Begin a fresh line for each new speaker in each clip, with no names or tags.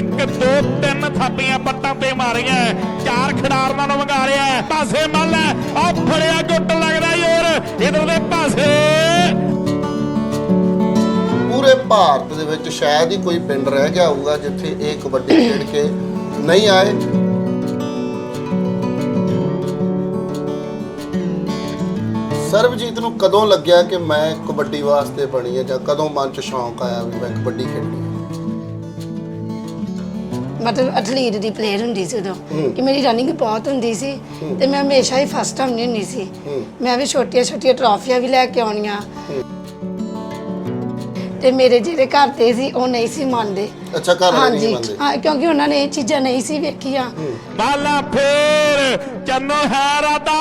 ਇੱਕ, ਦੋ, ਤਿੰਨ ਥਾਪੀਆਂ ਪੱਟਾਂ ਤੇ ਮਾਰੀਆਂ ਚਾਰ ਖਿਡਾਰਨਾਂ ਨੂੰ ਵੰਗਾਰਿਆ ਪਾਸੇ ਮੱਲ ਆ ਫੜਿਆ, ਗੁੱਟ ਲੱਗਦਾ ਯੋਰ ਇਧਰ ਦੇ ਪਾਸੇ।
ਪੂਰੇ ਭਾਰਤ ਦੇ ਵਿੱਚ ਸ਼ਾਇਦ ਹੀ ਕੋਈ ਪਿੰਡ ਰਹਿ ਗਿਆ ਹੋਊਗਾ ਜਿੱਥੇ ਇਹ ਕਬੱਡੀ ਖੇਡ ਕੇ ਨਹੀਂ ਆਏ। ਸਰਬਜੀਤ ਨੂੰ ਕਦੋਂ ਲੱਗਿਆ ਕਿ ਮੈਂ ਕਬੱਡੀ ਵਾਸਤੇ ਬਣੀ ਹੈ ਜਾਂ ਕਦੋਂ ਮਨ ਚ ਸ਼ੌਂਕ ਆਇਆ ਵੀ ਮੈਂ ਕਬੱਡੀ ਖੇਡਣੀ ਹੈ
ਮਤਲਬ ਐਥਲੀਟ ਦੀ ਪਲੇਅਰ ਹੁੰਦੀ ਸੀ ਉਦੋਂ। ਕਿ ਮੇਰੀ ਰਨਿੰਗ ਬਹੁਤ ਹੁੰਦੀ ਸੀ ਤੇ ਮੈਂ ਹਮੇਸ਼ਾ ਹੀ ਫਸਟ ਆਉਂਦੀ ਹੁੰਦੀ ਸੀ। ਮੈਂ ਵੀ ਛੋਟੀਆਂ ਛੋਟੀਆਂ ਟਰਾਫੀਆਂ ਵੀ ਲੈ ਕੇ ਆਉਣੀਆਂ। ਤੇ ਮੇਰੇ ਜਿਹੜੇ ਘਰ ਦੇ ਸੀ ਉਹ ਨਹੀਂ ਸੀ ਮੰਨਦੇ
ਅੱਛਾ ਘਰ ਵਾਲੇ ਨਹੀਂ ਮੰਨਦੇ
ਹਾਂ ਕਿਉਂਕਿ ਉਹਨਾਂ ਨੇ ਇਹ ਚੀਜ਼ਾਂ ਨਹੀਂ ਸੀ ਵੇਖੀਆਂ।
ਬਾਲਾ ਫੇਰ ਚੰਨੋ ਹੈ ਰਾਦਾ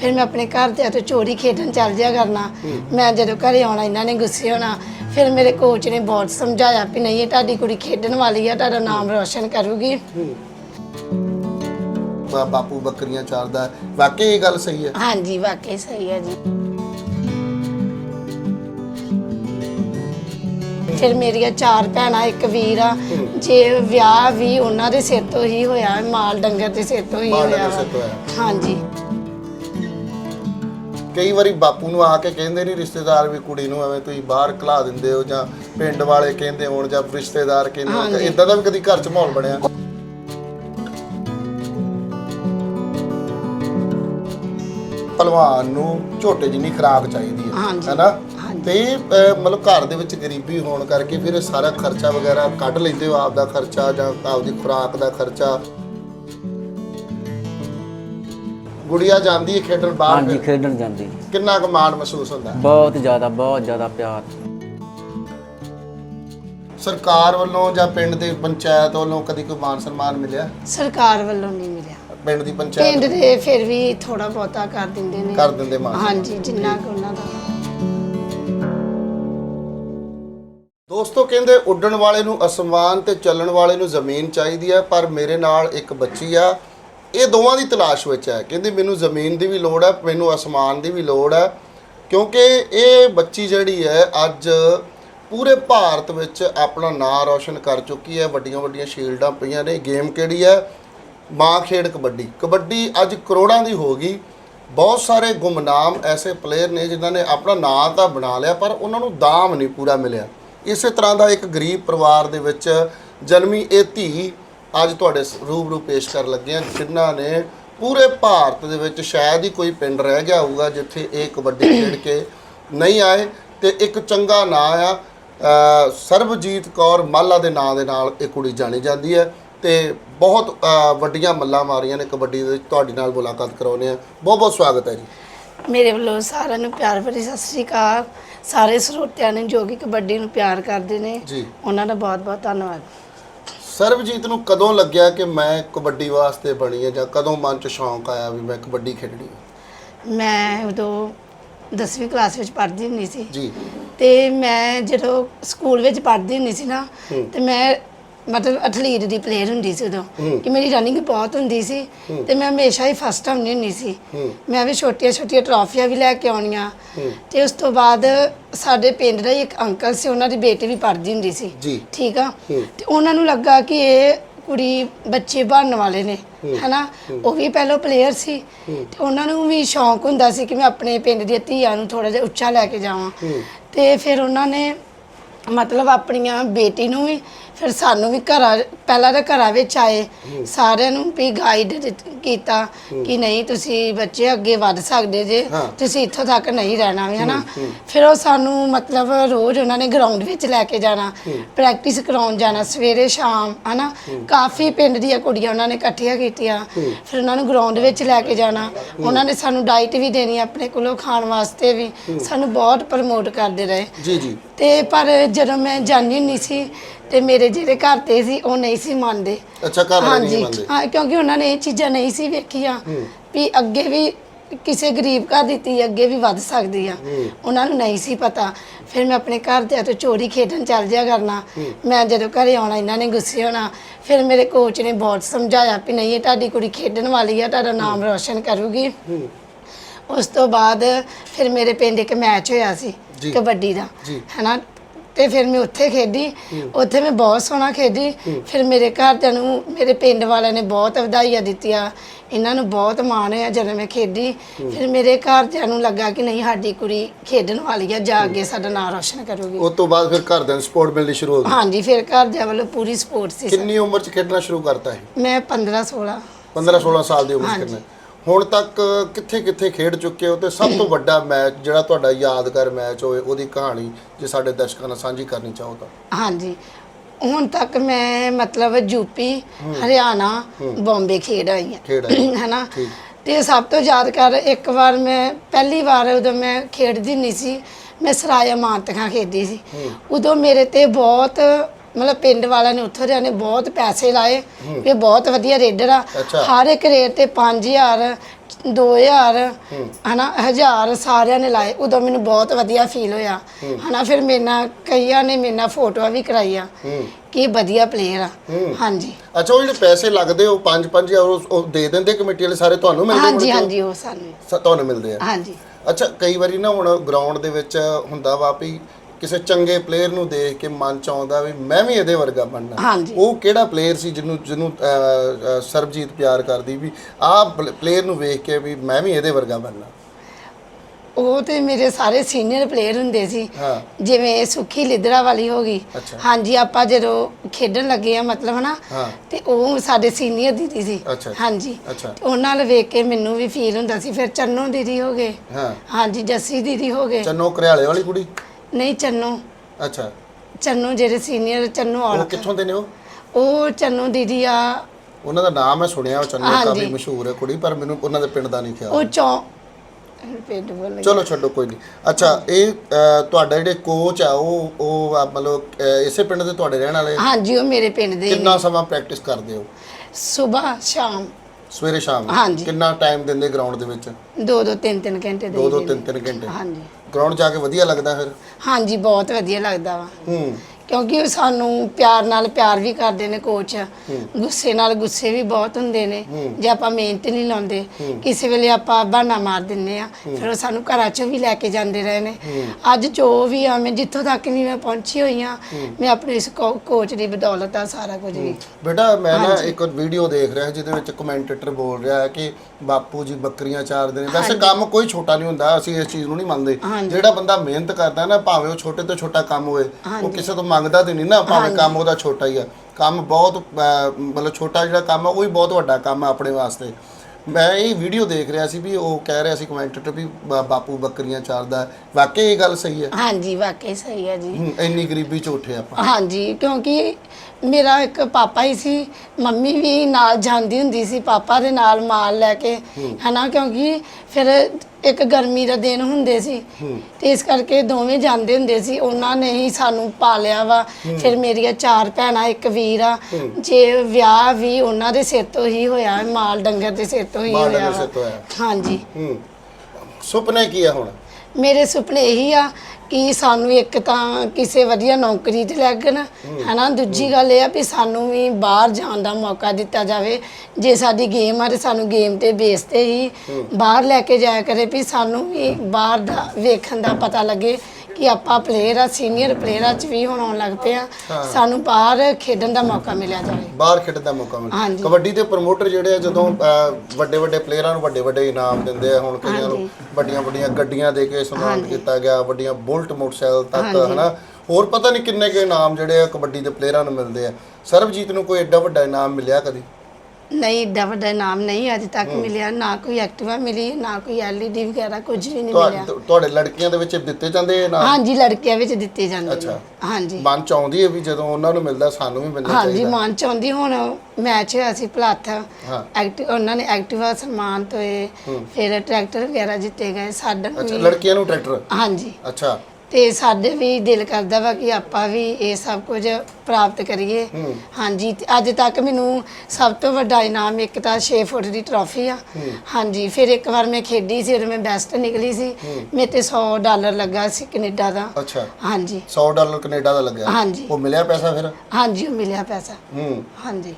ਫਿਰ ਮੈਂ ਆਪਣੇ ਘਰ ਦੇ ਤੋਂ ਚੋਰੀ ਖੇਡਣ ਚੱਲ ਜਿਆ ਕਰਨਾ ਮੈਂ ਜਦੋਂ ਘਰੇ ਆਉਣਾ ਇਹਨਾਂ ਨੇ ਗੁੱਸੇ ਹੋਣਾ ਫਿਰ ਮੇਰੇ ਕੋਚ ਨੇ ਬਹੁਤ ਸਮਝਾਇਆ ਵੀ ਨਹੀਂ ਇਹ ਤੁਹਾਡੀ ਕੁੜੀ ਖੇਡਣ ਵਾਲੀ ਆ ਤੁਹਾਡਾ ਨਾਮ ਰੋਸ਼ਨ ਕਰੂਗੀ
ਬਾ- ਬਾਪੂ ਬੱਕਰੀਆਂ ਚਾਰਦਾ ਹੈ। ਵਾਕਈ ਇਹ ਗੱਲ ਸਹੀ ਹੈ
ਹਾਂਜੀ ਵਾਕਈ ਸਹੀ ਹੈ ਜੀ ਫਿਰ ਮੇਰੀਆਂ ਚਾਰ ਭੈਣਾਂ ਇੱਕ ਵੀਰ ਆ ਜੇ ਵਿਆਹ ਵੀ ਉਹਨਾਂ ਦੇ ਸਿਰ ਤੋਂ ਹੀ ਹੋਇਆ ਮਾਲ ਡੰਗਰ ਦੇ ਸਿਰ ਤੋਂ ਹੀ
ਮਾਲ
ਹੋਇਆ
ਡੰਗਰ
ਵਾ।
ਸਿਰ ਤੋਂ ਹੋਇਆ।
ਹਾਂਜੀ
ਕਈ ਵਾਰੀ ਬਾਪੂ ਨੂੰ ਆ ਕੇ ਕਹਿੰਦੇ ਨਹੀਂ ਰਿਸ਼ਤੇਦਾਰ ਵੀ ਕੁੜੀ ਨੂੰ ਐਵੇਂ ਤੁਸੀਂ ਬਾਹਰ ਘਲਾ ਦਿੰਦੇ ਹੋ ਜਾਂ ਪਿੰਡ ਵਾਲੇ ਕਹਿੰਦੇ ਹੋਣ ਜਾਂ ਰਿਸ਼ਤੇਦਾਰ ਕਹਿੰਦੇ ਹੋਣ। ਇਦਾਂ ਦਾ ਵੀ ਕਦੀ ਘਰ 'ਚ ਮਾਹੌਲ ਬਣਿਆ ਪਹਿਲਵਾਨ ਨੂੰ ਝੋਟੇ ਜਿੰਨੀ ਖਰਾਕ ਚਾਹੀਦੀ ਹੈ। ਹੈਨਾ। ਤੇ ਮਤਲਬ ਘਰ ਦੇ ਵਿੱਚ ਗਰੀਬੀ ਹੋਣ ਕਰਕੇ ਫਿਰ ਸਾਰਾ ਖਰਚਾ ਵਗੈਰਾ ਕੱਢ ਲੈਂਦੇ ਹੋ ਆਪਦਾ ਖਰਚਾ ਜਾਂ ਆਪਦੀ ਖੁਰਾਕ ਦਾ ਖਰਚਾ ਗੁੜੀਆ ਜਾਂਦੀ ਹੈ ਖੇਡਣ ਬਾਹਰ
ਹਾਂਜੀ
ਫਿਰ?
ਖੇਡਣ ਜਾਂਦੀ।
ਕਿੰਨਾ ਕੁ ਮਾਣ ਮਹਿਸੂਸ ਹੁੰਦਾ? ਹੈ?
ਬਹੁਤ ਜ਼ਿਆਦਾ ਬਹੁਤ ਜ਼ਿਆਦਾ ਪਿਆਰ।
ਸਰਕਾਰ ਵੱਲੋਂ ਜਾਂ ਪਿੰਡ ਦੇ ਪੰਚਾਇਤ ਵੱਲੋਂ ਕਦੀ ਕੋਈ ਮਾਨ ਸਨਮਾਨ ਮਿਲਿਆ?
ਸਰਕਾਰ ਵੱਲੋਂ ਨਹੀਂ ਮਿਲਿਆ।
ਪਿੰਡ ਦੀ
ਪਿੰਡ
ਪੰਚਾਇਤ
ਦੇ ਫਿਰ ਵੀ ਥੋੜਾ ਬਹੁਤਾ ਕਰ ਦਿੰਦੇ ਨੇ।
ਕਰ ਦਿੰਦੇ ਮਾਨ
ਹਾਂਜੀ ਜਿੰਨਾ ਕੁ ਉਹਨਾਂ ਦਾ।
ਦੋਸਤੋ ਕਹਿੰਦੇ ਉੱਡਣ ਵਾਲੇ ਨੂੰ ਅਸਮਾਨ ਤੇ ਚੱਲਣ ਵਾਲੇ ਨੂੰ ਜ਼ਮੀਨ ਚਾਹੀਦੀ ਹੈ ਪਰ ਮੇਰੇ ਨਾਲ ਇੱਕ ਬੱਚੀ ਆ। ਇਹ ਦੋਵਾਂ ਦੀ ਤਲਾਸ਼ ਵਿੱਚ ਹੈ। ਕਹਿੰਦੀ ਮੈਨੂੰ ਜ਼ਮੀਨ ਦੀ ਵੀ ਲੋੜ ਹੈ, ਮੈਨੂੰ ਅਸਮਾਨ ਦੀ ਵੀ ਲੋੜ ਹੈ। ਕਿਉਂਕਿ ਇਹ ਬੱਚੀ ਜਿਹੜੀ ਹੈ, ਅੱਜ ਪੂਰੇ ਭਾਰਤ ਵਿੱਚ ਆਪਣਾ ਨਾਂ ਰੌਸ਼ਨ ਕਰ ਚੁੱਕੀ ਹੈ। ਵੱਡੀਆਂ ਵੱਡੀਆਂ ਸ਼ੀਲਡਾਂ ਪਈਆਂ ਨੇ। ਗੇਮ ਕਿਹੜੀ ਹੈ? ਮਾਂ ਖੇਡ ਕਬੱਡੀ। ਕਬੱਡੀ ਅੱਜ ਕਰੋੜਾਂ ਦੀ ਹੋ ਗਈ। ਬਹੁਤ ਸਾਰੇ ਗੁੰਮਨਾਮ ਐਸੇ ਪਲੇਅਰ ਨੇ ਜਿਨ੍ਹਾਂ ਨੇ ਆਪਣਾ ਨਾਂ ਤਾਂ ਬਣਾ ਲਿਆ, ਪਰ ਉਹਨਾਂ ਨੂੰ ਦਾਮ ਨਹੀਂ ਪੂਰਾ ਮਿਲਿਆ। ਇਸੇ ਤਰ੍ਹਾਂ ਦਾ ਇੱਕ ਗਰੀਬ ਪਰਿਵਾਰ ਦੇ ਵਿੱਚ ਜਨਮੀ ਇਹ ਧੀ ਅੱਜ ਤੁਹਾਡੇ ਸ- ਰੂਬਰੂ ਪੇਸ਼ ਕਰ ਲੱਗੇ ਹਾਂ ਜਿਨ੍ਹਾਂ ਨੇ ਪੂਰੇ ਭਾਰਤ ਦੇ ਵਿੱਚ ਸ਼ਾਇਦ ਹੀ ਕੋਈ ਪਿੰਡ ਰਹਿ ਗਿਆ ਹੋਊਗਾ ਜਿੱਥੇ ਇਹ ਕਬੱਡੀ ਖੇਡ ਕੇ ਨਹੀਂ ਆਏ ਤੇ ਇੱਕ ਚੰਗਾ ਨਾਂ ਆ ਸਰਬਜੀਤ ਕੌਰ ਮਾਲਾ ਦੇ ਨਾਂ ਦੇ ਨਾਲ ਇਹ ਕੁੜੀ ਜਾਣੀ ਜਾਂਦੀ ਹੈ ਤੇ ਬਹੁਤ ਵੱਡੀਆਂ ਮੱਲਾਂ ਮਾਰੀਆਂ ਨੇ ਕਬੱਡੀ ਦੇ ਵਿੱਚ। ਤੁਹਾਡੇ ਨਾਲ ਮੁਲਾਕਾਤ ਕਰਾਉਨੇ ਆ ਬਹੁਤ ਬਹੁਤ ਸਵਾਗਤ ਹੈ ਜੀ।
ਮੇਰੇ ਵੱਲੋਂ ਸਾਰਿਆਂ ਨੂੰ ਪਿਆਰ ਭਰੀ ਸਤਿ ਸ੍ਰੀ ਅਕਾਲ। ਸਾਰੇ ਸਰੋਤਿਆਂ ਨੇ ਜੋ ਕਿ ਕਬੱਡੀ ਨੂੰ ਪਿਆਰ ਕਰਦੇ ਨੇ ਉਹਨਾਂ ਦਾ ਬਹੁਤ ਬਹੁਤ ਧੰਨਵਾਦ।
ਸਰਬਜੀਤ ਨੂੰ ਕਦੋਂ ਲੱਗਿਆ ਕਿ ਮੈਂ ਕਬੱਡੀ ਵਾਸਤੇ ਬਣੀ ਹੈ ਜਾਂ ਕਦੋਂ ਮਨ 'ਚ ਸ਼ੌਂਕ ਆਇਆ ਵੀ ਮੈਂ ਕਬੱਡੀ ਖੇਡਣੀ ਹੈ
ਮੈਂ ਉਦੋਂ 10ਵੀਂ ਕਲਾਸ ਵਿੱਚ ਪੜ੍ਹਦੀ ਹੁੰਦੀ ਸੀ
ਜੀ
ਤੇ ਮੈਂ ਜਦੋਂ ਸਕੂਲ ਵਿੱਚ ਪੜ੍ਹਦੀ ਹੁੰਦੀ ਸੀ ਨਾ। ਤੇ ਮੈਂ ਮਤਲਬ ਐਥਲੀਟ ਦੀ ਪਲੇਅਰ ਹੁੰਦੀ ਸੀ ਉਦੋਂ। ਕਿ ਮੇਰੀ ਰਨਿੰਗ ਬਹੁਤ ਹੁੰਦੀ ਸੀ ਤੇ ਮੈਂ ਹਮੇਸ਼ਾ ਹੀ ਫਸਟ ਆਉਂਦੀ ਹੁੰਦੀ ਸੀ। ਮੈਂ ਵੀ ਛੋਟੀਆਂ ਛੋਟੀਆਂ ਟਰਾਫੀਆਂ ਵੀ ਲੈ ਕੇ ਆਉਣੀਆਂ। ਤੇ ਉਸ ਤੋਂ ਬਾਅਦ ਸਾਡੇ ਪਿੰਡ ਦਾ ਹੀ ਇੱਕ ਅੰਕਲ ਸੀ ਉਹਨਾਂ ਦੀ ਬੇਟੀ ਵੀ ਪੜ੍ਹਦੀ ਹੁੰਦੀ ਸੀ। ਠੀਕ ਆ। ਤੇ ਉਹਨਾਂ ਨੂੰ ਲੱਗਾ ਕਿ ਇਹ ਕੁੜੀ ਬੱਚੇ ਬਣਨ ਵਾਲੇ ਨੇ ਹੈਨਾ ਉਹ ਵੀ ਪਹਿਲਾਂ ਪਲੇਅਰ ਸੀ ਤੇ ਉਹਨਾਂ ਨੂੰ ਵੀ ਸ਼ੌਂਕ ਹੁੰਦਾ ਸੀ ਕਿ ਮੈਂ ਆਪਣੇ ਪਿੰਡ ਦੀਆਂ ਧੀਆਂ ਨੂੰ ਥੋੜਾ ਜਿਹਾ ਉੱਚਾ ਲੈ ਕੇ ਜਾਵਾਂ। ਤੇ ਫਿਰ ਉਹਨਾਂ ਨੇ ਮਤਲਬ ਆਪਣੀਆਂ ਬੇਟੀ ਨੂੰ ਵੀ ਫਿਰ ਸਾਨੂੰ ਵੀ ਘਰਾਂ ਪਹਿਲਾਂ ਤਾਂ ਘਰਾਂ ਵਿੱਚ ਆਏ। ਸਾਰਿਆਂ ਨੂੰ ਵੀ ਗਾਈਡ ਕੀਤਾ ਕਿ ਨਹੀਂ ਤੁਸੀਂ ਬੱਚੇ ਅੱਗੇ ਵੱਧ ਸਕਦੇ ਜੇ
ਹਾਂ।
ਤੁਸੀਂ ਇੱਥੋਂ ਤੱਕ ਨਹੀਂ ਰਹਿਣਾ ਵੀ ਹਨਾ? ਫਿਰ ਉਹ ਸਾਨੂੰ ਮਤਲਬ ਰੋਜ਼ ਉਹਨਾਂ ਨੇ ਗਰਾਊਂਡ ਵਿੱਚ ਲੈ ਕੇ ਜਾਣਾ। ਪ੍ਰੈਕਟਿਸ ਕਰਾਉਣ ਜਾਣਾ ਸਵੇਰੇ ਸ਼ਾਮ ਹਨਾ? ਕਾਫੀ ਪਿੰਡ ਦੀਆਂ ਕੁੜੀਆਂ ਉਹਨਾਂ ਨੇ ਇਕੱਠੀਆਂ ਕੀਤੀਆਂ। ਫਿਰ ਉਹਨਾਂ ਨੂੰ ਗਰਾਊਂਡ ਵਿੱਚ ਲੈ ਕੇ ਜਾਣਾ। ਉਹਨਾਂ ਨੇ ਸਾਨੂੰ ਡਾਈਟ ਵੀ ਦੇਣੀ ਆਪਣੇ ਕੋਲੋਂ ਖਾਣ ਵਾਸਤੇ ਵੀ। ਸਾਨੂੰ ਬਹੁਤ ਪ੍ਰਮੋਟ ਕਰਦੇ ਰਹੇ।
ਜੀ ਜੀ।
ਤੇ ਪਰ ਜਦੋਂ ਮੈਂ ਜਾਂਦੀ ਹੁੰਦੀ ਸੀ ਤੇ ਮੇਰੇ ਜਿਹੜੇ ਘਰ ਤੇ ਸੀ ਉਹ ਨਹੀਂ ਸੀ ਮੰਨਦੇ।
ਅੱਛਾ ਘਰ ਵਾਲੇ ਨਹੀਂ ਮੰਨਦੇ।
ਹਾਂ ਕਿਉਂਕਿ ਉਹਨਾਂ ਨੇ ਇਹ ਚੀਜ਼ਾਂ ਨਹੀਂ ਸੀ ਵੇਖੀਆਂ ਵੀ ਅੱਗੇ ਵੀ ਕਿਸੇ ਗਰੀਬ ਘਰ ਦੀ ਧੀ ਅੱਗੇ ਵੀ ਵੱਧ ਸਕਦੀ ਆ। ਉਹਨਾਂ ਨੂੰ ਨਹੀਂ ਸੀ ਪਤਾ। ਫਿਰ ਮੈਂ ਆਪਣੇ ਘਰ ਦੇ ਤੋਂ ਚੋਰੀ ਖੇਡਣ ਚੱਲ ਜਿਆ ਕਰਨਾ। ਮੈਂ ਜਦੋਂ ਘਰੇ ਆਉਣਾ ਇਹਨਾਂ ਨੇ ਗੁੱਸੇ ਹੋਣਾ। ਫਿਰ ਮੇਰੇ ਕੋਚ ਨੇ ਬਹੁਤ ਸਮਝਾਇਆ ਵੀ ਨਹੀਂ ਇਹ ਤੁਹਾਡੀ ਕੁੜੀ ਖੇਡਣ ਵਾਲੀ ਆ ਤੁਹਾਡਾ ਨਾਮ ਰੋਸ਼ਨ ਕਰੂਗੀ। ਉਸ ਤੋਂ ਬਾਅਦ ਫਿਰ ਮੇਰੇ ਪਿੰਡ ਇੱਕ ਮੈਚ ਹੋਇਆ ਸੀ। ਕਬੱਡੀ ਦਾ। ਹੈਨਾ ਤੇ ਫਿਰ ਮੈਂ ਉੱਥੇ ਖੇਡੀ। ਉੱਥੇ ਮੈਂ ਬਹੁਤ ਸੋਹਣਾ ਖੇਡੀ। ਫਿਰ ਮੇਰੇ ਘਰਦਿਆਂ ਨੂੰ ਮੇਰੇ ਪਿੰਡ ਵਾਲਿਆਂ ਨੇ ਬਹੁਤ ਵਧਾਈਆਂ ਦਿੱਤੀਆਂ। ਇਹਨਾਂ ਨੂੰ ਬਹੁਤ ਮਾਣ ਹੋਇਆ ਜਦੋਂ ਮੈਂ ਖੇਡੀ। ਫਿਰ ਮੇਰੇ ਘਰਦਿਆਂ ਨੂੰ ਲੱਗਾ ਕਿ ਨਹੀਂ ਸਾਡੀ ਕੁੜੀ ਖੇਡਣ ਵਾਲੀ ਆ ਜਾ ਕੇ ਸਾਡਾ ਨਾਮ ਰੋਸ਼ਨ ਕਰੂਗੀ।
ਉਸ ਤੋਂ ਬਾਅਦ ਫਿਰ ਘਰਦਿਆਂ ਨੂੰ ਸਪੋਰਟ ਮਿਲਣੀ ਸ਼ੁਰੂ ਹੋ ਗਈ।
ਹਾਂਜੀ ਫਿਰ ਘਰਦਿਆਂ ਵੱਲੋਂ ਪੂਰੀ ਸਪੋਰਟ ਸੀ
ਕਿੰਨੀ ਉਮਰ 'ਚ ਖੇਡਣਾ ਸ਼ੁਰੂ ਕਰਤਾ ਹੈ
ਮੈਂ 15 16
15 16 ਸਾਲ ਦੀ ਉਮਰ 'ਚ
ਹਾਂਜੀ।
ਹੁਣ ਤੱਕ ਕਿੱਥੇ ਕਿੱਥੇ ਖੇਡ ਚੁੱਕੇ ਹੋ ਤੇ ਸਭ ਤੋਂ ਵੱਡਾ ਮੈਚ ਜਿਹੜਾ ਤੁਹਾਡਾ ਯਾਦਗਾਰ ਮੈਚ ਹੋਵੇ ਉਹਦੀ ਕਹਾਣੀ ਜੇ ਸਾਡੇ ਦਰਸ਼ਕਾਂ ਨਾਲ ਸਾਂਝੀ ਕਰਨੀ ਚਾਹੋ ਤਾਂ।
ਹਾਂਜੀ। ਹੁਣ ਤੱਕ ਮੈਂ ਮਤਲਬ ਯੂਪੀ ਹਰਿਆਣਾ ਬੰਬੇ ਖੇਡ ਆਈ ਹਾਂ। ਹੈਨਾ। ਤੇ ਸਭ ਤੋਂ ਯਾਦਗਾਰ ਇੱਕ ਵਾਰ ਮੈਂ ਪਹਿਲੀ ਵਾਰ ਉਦੋਂ ਮੈਂ ਖੇਡਦੀ ਨਹੀਂ ਸੀ ਮੈਂ ਸਰਾਇਆ ਮਾਨਤਖਾਂ ਖੇਡੀ ਸੀ। ਉਦੋਂ ਮੇਰੇ ਤੇ ਬਹੁਤ ਮਤਲਬ ਪਿੰਡ ਵਾਲਿਆਂ ਨੇ ਉੱਥੋਂ ਨੇ ਬਹੁਤ ਪੈਸੇ ਲਾਏ ਇਹ ਬਹੁਤ ਵਧੀਆ ਰੇਡਰ ਆ।
ਅੱਛਾ।
ਹਰ ਇੱਕ ਰੇਡ ਤੇ 5000 2000 ਹਨਾ 1000 ਸਾਰਿਆਂ ਨੇ ਲਾਏ। ਉਦੋਂ ਮੈਨੂੰ ਬਹੁਤ ਵਧੀਆ ਫੀਲ ਹੋਇਆ। ਹਨਾ ਫਿਰ ਮੇਰੇ ਨਾਲ ਕਈਆਂ ਨੇ ਮੇਰੇ ਨਾਲ ਫੋਟੋਆਂ ਵੀ ਕਰਾਈਆਂ ਕਿ ਇਹ ਵਧੀਆ ਪਲੇਅਰ ਆ। ਹਾਂਜੀ।
ਅੱਛਾ ਉਹ ਜਿਹੜੇ ਪੈਸੇ ਲੱਗਦੇ ਉਹ 5-5000 ਉਹ ਉਹ ਦੇ ਦਿੰਦੇ ਕਮੇਟੀ ਵਾਲੇ? ਸਾਰੇ ਤੁਹਾਨੂੰ ਮਿਲਦੇ
ਹਾਂਜੀ
ਕੇ?
ਹਾਂਜੀ ਉਹ ਸਾਨੂੰ।
ਸ- ਤੁਹਾਨੂੰ ਮਿਲਦੇ ਆ?
ਹਾਂਜੀ।
ਅੱਛਾ ਕਈ ਵਾਰੀ ਨਾ ਹੁਣ ਗਰਾਊਂਡ ਦੇ ਵਿੱਚ ਹੁੰਦਾ ਵਾ ਵੀ ਕਿਸੇ ਚੰਗੇ ਪਲੇਅਰ ਨੂੰ ਦੇਖ ਕੇ ਮਨ ਚ ਆਉਂਦਾ ਵੀ ਮੈਂ ਵੀ ਇਹਦੇ ਵਰਗਾ ਬਣਨਾ।
ਹਾਂਜੀ।
ਉਹ ਕਿਹੜਾ ਪਲੇਅਰ ਸੀ ਜਿਹਨੂੰ ਜਿਹਨੂੰ ਅਹ, ਅਹ, ਸਰਬਜੀਤ ਪਿਆਰ ਕਰਦੀ ਵੀ ਆਹ ਪਲੇਅਰ ਨੂੰ ਵੇਖ ਕੇ ਵੀ ਮੈਂ ਵੀ ਇਹਦੇ ਵਰਗਾ ਬਣਨਾ।
ਉਹ ਤੇ ਮੇਰੇ ਸਾਰੇ ਸੀਨੀਅਰ ਪਲੇਅਰ ਹੁੰਦੇ ਸੀ।
ਹਾਂ।
ਜਿਵੇਂ ਸੁੱਖੀ ਲਿਦਰਾ ਵਾਲੀ ਹੋ ਗਈ।
ਅੱਛਾ।
ਹਾਂਜੀ ਆਪਾਂ ਜਦੋਂ ਖੇਡਣ ਲੱਗੇ ਆ ਮਤਲਬ ਹਨਾ
ਹਾਂ।
ਤੇ ਉਹ ਸਾਡੇ ਸੀਨੀਅਰ ਦੀਦੀ ਸੀ।
ਅੱਛਾ।
ਹਾਂਜੀ।
ਅੱਛਾ।
ਤੇ ਉਹਨਾਂ ਨਾਲ ਵੇਖ ਕੇ ਮੈਨੂੰ ਵੀ ਫੀਲ ਹੁੰਦਾ ਸੀ। ਫਿਰ ਚੰਨੋ ਦੀਦੀ ਹੋ ਗਏ।
ਹਾਂ।
ਹਾਂਜੀ ਜੱਸੀ ਦੀਦੀ ਹੋ ਗਏ।
ਚੰਨੋ ਘਰਿਆਲੇ ਵਾਲੀ ਕੁੜੀ?
ਨਹੀਂ ਚੰਨੋ।
ਅੱਛਾ।
ਚੰਨੋ ਜਿਹੜੇ ਸੀਨੀਅਰ ਚੰਨੋ
ਉਹ
ਔਲਖ।
ਕਿੱਥੋਂ ਦੇ ਨੇ ਉਹ?
ਉਹ ਚੰਨੋ ਦੀਦੀ ਆ।
ਉਹਨਾਂ ਦਾ ਨਾਮ ਮੈਂ ਸੁਣਿਆ ਉਹ ਚੰਨੋ
ਹਾਂਜੀ।
ਕਾਫੀ ਮਸ਼ਹੂਰ ਹੈ ਕੁੜੀ ਪਰ ਮੈਨੂੰ ਉਹਨਾਂ ਦੇ ਪਿੰਡ ਦਾ ਨਹੀਂ
ਉਹ
ਖਿਆਲ
ਚੌ ਪਿੰਡ ਬੋਲ ਗਈ।
ਚਲੋ ਛੱਡੋ ਕੋਈ ਨਹੀਂ। ਅੱਛਾ ਇਹ ਤੁਹਾਡਾ ਜਿਹੜੇ ਕੋਚ ਆ ਉਹ ਉਹ ਆ ਮਤਲਬ ਇਸੇ ਪਿੰਡ ਦੇ ਤੁਹਾਡੇ ਰਹਿਣ ਵਾਲੇ?
ਹਾਂਜੀ ਉਹ ਮੇਰੇ ਪਿੰਡ ਦੇ
ਕਿੰਨਾ ਸਮਾਂ ਪ੍ਰੈਕਟਿਸ ਕਰਦੇ ਹੋ?
ਸਵੇਰ ਸ਼ਾਮ।
ਸਵੇਰੇ ਸ਼ਾਮ।
ਹਾਂਜੀ।
ਕਿੰਨਾ ਟਾਈਮ ਦਿੰਦੇ ਗਰਾਊਂਡ ਦੇ ਵਿੱਚ?
ਦੋ ਦੋ ਤਿੰਨ ਤਿੰਨ ਘੰਟੇ ਦੇ
ਦੋ ਦੋ ਤਿੰਨ ਤਿੰਨ ਘੰਟੇ।
ਹਾਂਜੀ।
ਗਰਾਊਂਡ ਜਾ ਕੇ ਵਧੀਆ ਲੱਗਦਾ ਫਿਰ?
ਹਾਂਜੀ ਬਹੁਤ ਵਧੀਆ ਲੱਗਦਾ ਵਾ।
ਹੂੰ।
ਕਿਉਂਕਿ ਉਹ ਸਾਨੂੰ ਪਿਆਰ ਨਾਲ ਪਿਆਰ ਵੀ ਕਰਦੇ ਨੇ ਕੋਚ ਗੁੱਸੇ ਨਾਲ ਗੁੱਸੇ ਵੀ ਬਹੁਤ ਹੁੰਦੇ ਨੇ ਜੇ ਆਪਾਂ ਮਿਹਨਤ ਨਹੀਂ ਲਾਉਂਦੇ ਕਿਸੇ ਵੇਲੇ ਆਪਾਂ ਬਹਾਨਾ ਮਾਰ ਦਿੰਨੇ ਆ ਫਿਰ ਉਹ ਸਾਨੂੰ ਘਰਾਂ 'ਚ ਵੀ ਲੈ ਕੇ ਜਾਂਦੇ ਰਹੇ ਨੇ। ਅੱਜ ਜੋ ਵੀ ਆ ਮੈਂ ਜਿੱਥੋਂ ਤੱਕ ਵੀ ਮੈਂ ਪਹੁੰਚੀ ਹੋਈ ਆ ਮੈਂ ਆਪਣੇ ਇਸ ਕੋ- ਕੋਚ ਦੀ ਬਦੌਲਤ ਆ ਸਾਰਾ ਕੁਝ ਵੀ।
ਬੇਟਾ ਮੈਂ ਨਾ ਇੱਕ ਵੀਡੀਓ ਦੇਖ ਰਿਹਾ ਜਿਹਦੇ ਵਿੱਚ ਕਮੈਂਟੇਟਰ ਬੋਲ ਰਿਹਾ ਹੈ ਕਿ ਬਾਪੂ ਜੀ ਬੱਕਰੀਆਂ ਚਾਰਦੇ ਨੇ। ਵੈਸੇ ਕੰਮ ਕੋਈ ਛੋਟਾ ਨਹੀਂ ਹੁੰਦਾ ਅਸੀਂ ਇਸ ਚੀਜ਼ ਨੂੰ ਨਹੀਂ ਮੰਨਦੇ। ਜਿਹੜਾ ਬੰਦਾ ਮਿਹਨਤ ਕਰਦਾ ਨਾ ਭਾਵੇਂ ਉਹ ਛੋਟੇ ਤੋਂ ਛੋਟਾ ਕੰਮ ਹੋਵੇ ਉਹ ਕਿਸੇ ਤੋਂ ਮੰਗਦਾ ਤੇ ਨਹੀਂ ਨਾ ਭਾਵੇਂ ਕੰਮ ਉਹਦਾ ਛੋਟਾ ਹੀ ਆ। ਕੰਮ ਬਹੁਤ ਅਹ, ਮਤਲਬ ਛੋਟਾ ਜਿਹੜਾ ਕੰਮ ਆ ਉਹ ਵੀ ਬਹੁਤ ਵੱਡਾ ਕੰਮ ਆ ਆਪਣੇ ਵਾਸਤੇ। ਮੈਂ ਇਹ ਵੀਡੀਓ ਦੇਖ ਰਿਹਾ ਸੀ ਵੀ ਉਹ ਕਹਿ ਰਿਹਾ ਸੀ ਕਮੈਂਟੇਟਰ ਵੀ ਬਾ- ਬਾਪੂ ਬੱਕਰੀਆਂ ਚਾਰਦਾ। ਹੈ। ਵਾਕਈ ਇਹ ਗੱਲ ਸਹੀ ਹੈ
ਹਾਂਜੀ ਵਾਕਈ ਸਹੀ ਹੈ ਜੀ।
ਹੂੰ, ਇੰਨੀ ਗਰੀਬੀ ਚ ਉੱਠੇ ਆਪਾਂ।
ਹਾਂਜੀ ਕਿਉਂਕਿ ਮੇਰਾ ਇੱਕ ਪਾਪਾ ਹੀ ਸੀ ਮੰਮੀ ਵੀ ਨਾਲ ਜਾਂਦੀ ਹੁੰਦੀ ਸੀ ਪਾਪਾ ਦੇ ਨਾਲ ਮਾਲ ਲੈ ਕੇ ਹਨਾ ਕਿਉਂਕਿ ਫਿਰ ਇੱਕ ਗਰਮੀ ਦਾ ਦਿਨ ਹੁੰਦੇ ਸੀ। ਤੇ ਇਸ ਕਰਕੇ ਦੋਵੇਂ ਜਾਂਦੇ ਹੁੰਦੇ ਸੀ। ਉਹਨਾਂ ਨੇ ਹੀ ਸਾਨੂੰ ਪਾਲਿਆ ਵਾ। ਫਿਰ ਮੇਰੀਆਂ ਚਾਰ ਭੈਣਾਂ ਇੱਕ ਵੀਰ ਆ। ਜੇ ਵਿਆਹ ਵੀ ਉਹਨਾਂ ਦੇ ਸਿਰ ਤੋਂ ਹੀ ਹੋਇਆ ਮਾਲ ਡੰਗਰ ਦੇ ਸਿਰ ਤੋਂ ਹੀ
ਮਾਲ
ਹੋਇਆ
ਡੰਗਰ। ਸਿਰ ਤੋਂ ਹੋਇਆ।
ਹਾਂਜੀ।
ਹੂੰ। ਸੁਪਨੇ ਕੀ ਆ ਹੁਣ?
ਮੇਰੇ ਸੁਪਨੇ ਇਹੀ ਆ ਕਿ ਸਾਨੂੰ ਇੱਕ ਤਾਂ ਕਿਸੇ ਵਧੀਆ ਨੌਕਰੀ ਤੇ ਲੱਗਣ ਹਨਾ? ਦੂਜੀ ਗੱਲ ਇਹ ਆ ਵੀ ਸਾਨੂੰ ਵੀ ਬਾਹਰ ਜਾਣ ਦਾ ਮੌਕਾ ਦਿੱਤਾ ਜਾਵੇ। ਜੇ ਸਾਡੀ ਗੇਮ ਆ ਤੇ ਸਾਨੂੰ ਗੇਮ ਤੇ ਬੇਸ ਤੇ ਹੀ ਬਾਹਰ ਲੈ ਕੇ ਜਾਇਆ ਕਰੇ ਵੀ ਸਾਨੂੰ ਵੀ ਬਾਹਰ ਦਾ ਵੇਖਣ ਦਾ ਪਤਾ ਲੱਗੇ। ਕਿ ਆਪਾਂ ਪਲੇਅਰ ਆ ਸੀਨੀਅਰ ਪਲੇਅਰਾਂ ਚ ਵੀ ਹੁਣ ਆਉਣ ਲੱਗ ਪਏ ਆ। ਸਾਨੂੰ ਬਾਹਰ ਖੇਡਣ ਦਾ ਮੌਕਾ ਮਿਲਿਆ ਜਾਵੇ।
ਬਾਹਰ ਖੇਡਣ ਦਾ ਮੌਕਾ
ਹਾਂਜੀ।
ਕਬੱਡੀ ਦੇ ਪ੍ਰਮੋਟਰ ਜਿਹੜੇ ਆ ਜਦੋਂ ਵੱਡੇ ਵੱਡੇ ਪਲੇਅਰਾਂ ਨੂੰ ਵੱਡੇ ਵੱਡੇ ਇਨਾਮ ਦਿੰਦੇ ਆ ਹੁਣ ਕਈਆਂ ਨੂੰ ਵੱਡੀਆਂ ਵੱਡੀਆਂ ਗੱਡੀਆਂ ਦੇ ਕੇ ਸਨਮਾਨਿਤ ਕੀਤਾ ਗਿਆ ਵੱਡੀਆਂ ਬੁਲਟ ਮੋਟਰਸਾਈਕਲ ਤੱਕ ਹਨਾ? ਹੋਰ ਪਤਾ ਨਹੀਂ ਕਿੰਨੇ ਕੁ ਇਨਾਮ ਜਿਹੜੇ ਆ ਕਬੱਡੀ ਦੇ ਪਲੇਅਰਾਂ ਨੂੰ ਮਿਲਦੇ ਆ। ਸਰਬਜੀਤ ਨੂੰ ਕੋਈ ਐਡਾ ਵੱਡਾ ਇਨਾਮ ਮਿਲਿਆ ਕਦੀ?
ਨਹੀਂ ਏਡਾ ਵੱਡਾ ਇਨਾਮ ਨਹੀਂ ਅੱਜ ਤੱਕ ਮਿਲਿਆ। ਨਾ ਕੋਈ ਐਕਟਿਵਾ ਮਿਲੀ ਨਾ ਕੋਈ ਐਲਈਡੀ ਵਗੈਰਾ ਕੁਝ ਵੀ ਨਹੀਂ ਮਿਲਿਆ।
ਤੁਹਾ- ਤੁਹਾਡੇ ਲੜਕੀਆਂ ਦੇ ਵਿੱਚ ਦਿੱਤੇ ਜਾਂਦੇ ਇਹ ਇਨਾਮ
ਹਾਂਜੀ ਲੜਕਿਆਂ ਵਿੱਚ ਦਿੱਤੇ ਜਾਂਦੇ ਨੇ
ਅੱਛਾ।
ਹਾਂਜੀ।
ਮਨ ਚ ਆਉਂਦੀ ਹੈ ਵੀ ਜਦੋਂ ਉਹਨਾਂ ਨੂੰ ਮਿਲਦਾ ਸਾਨੂੰ ਵੀ ਮਿਲਣਾ
ਹਾਂਜੀ
ਚਾਹੀਦਾ।
ਮਾਨ ਚਾਹੁੰਦੀ ਹੁਣ ਮੈਚ ਹੋਇਆ ਸੀ ਭਲਾਥ
ਹਾਂ।
ਐਕਟਿਵ ਉਹਨਾਂ ਨੇ ਐਕਟਿਵਾ ਸਨਮਾਨ ਤੋਏ ਫਿਰ ਟਰੈਕਟਰ ਵਗੈਰਾ ਜਿੱਤੇ ਗਏ। ਸਾਡਾ
ਅੱਛਾ ਲੜਕੀਆਂ ਨੂੰ ਟਰੈਕਟਰ?
ਹਾਂਜੀ।
ਅੱਛਾ।
ਤੇ ਸਾਡੇ ਵੀ ਦਿਲ ਕਰਦਾ ਵਾ ਕਿ ਆਪਾਂ ਵੀ ਇਹ ਸਭ ਕੁਝ ਪ੍ਰਾਪਤ ਕਰੀਏ। ਹਾਂਜੀ ਤੇ ਅੱਜ ਤੱਕ ਮੈਨੂੰ ਸਭ ਤੋਂ ਵੱਡਾ ਇਨਾਮ ਇੱਕ ਤਾਂ 6 ਫੁੱਟ ਦੀ ਟਰਾਫੀ ਆ। ਹਾਂਜੀ ਫਿਰ ਇੱਕ ਵਾਰ ਮੈਂ ਖੇਡੀ ਸੀ ਉਦੋਂ ਮੈਂ ਬੈਸਟ ਨਿਕਲੀ ਸੀ। ਮੇਰੇ ਤੇ 100 ਡਾਲਰ ਲੱਗਾ ਸੀ ਕੈਨੇਡਾ ਦਾ।
ਅੱਛਾ।
ਹਾਂਜੀ।
100 ਡਾਲਰ ਕੈਨੇਡਾ ਦਾ ਲੱਗਿਆ।
ਹਾਂਜੀ।
ਉਹ ਮਿਲਿਆ ਪੈਸਾ ਫਿਰ?
ਹਾਂਜੀ ਉਹ ਮਿਲਿਆ ਪੈਸਾ।
ਹੂੰ।
ਹਾਂਜੀ।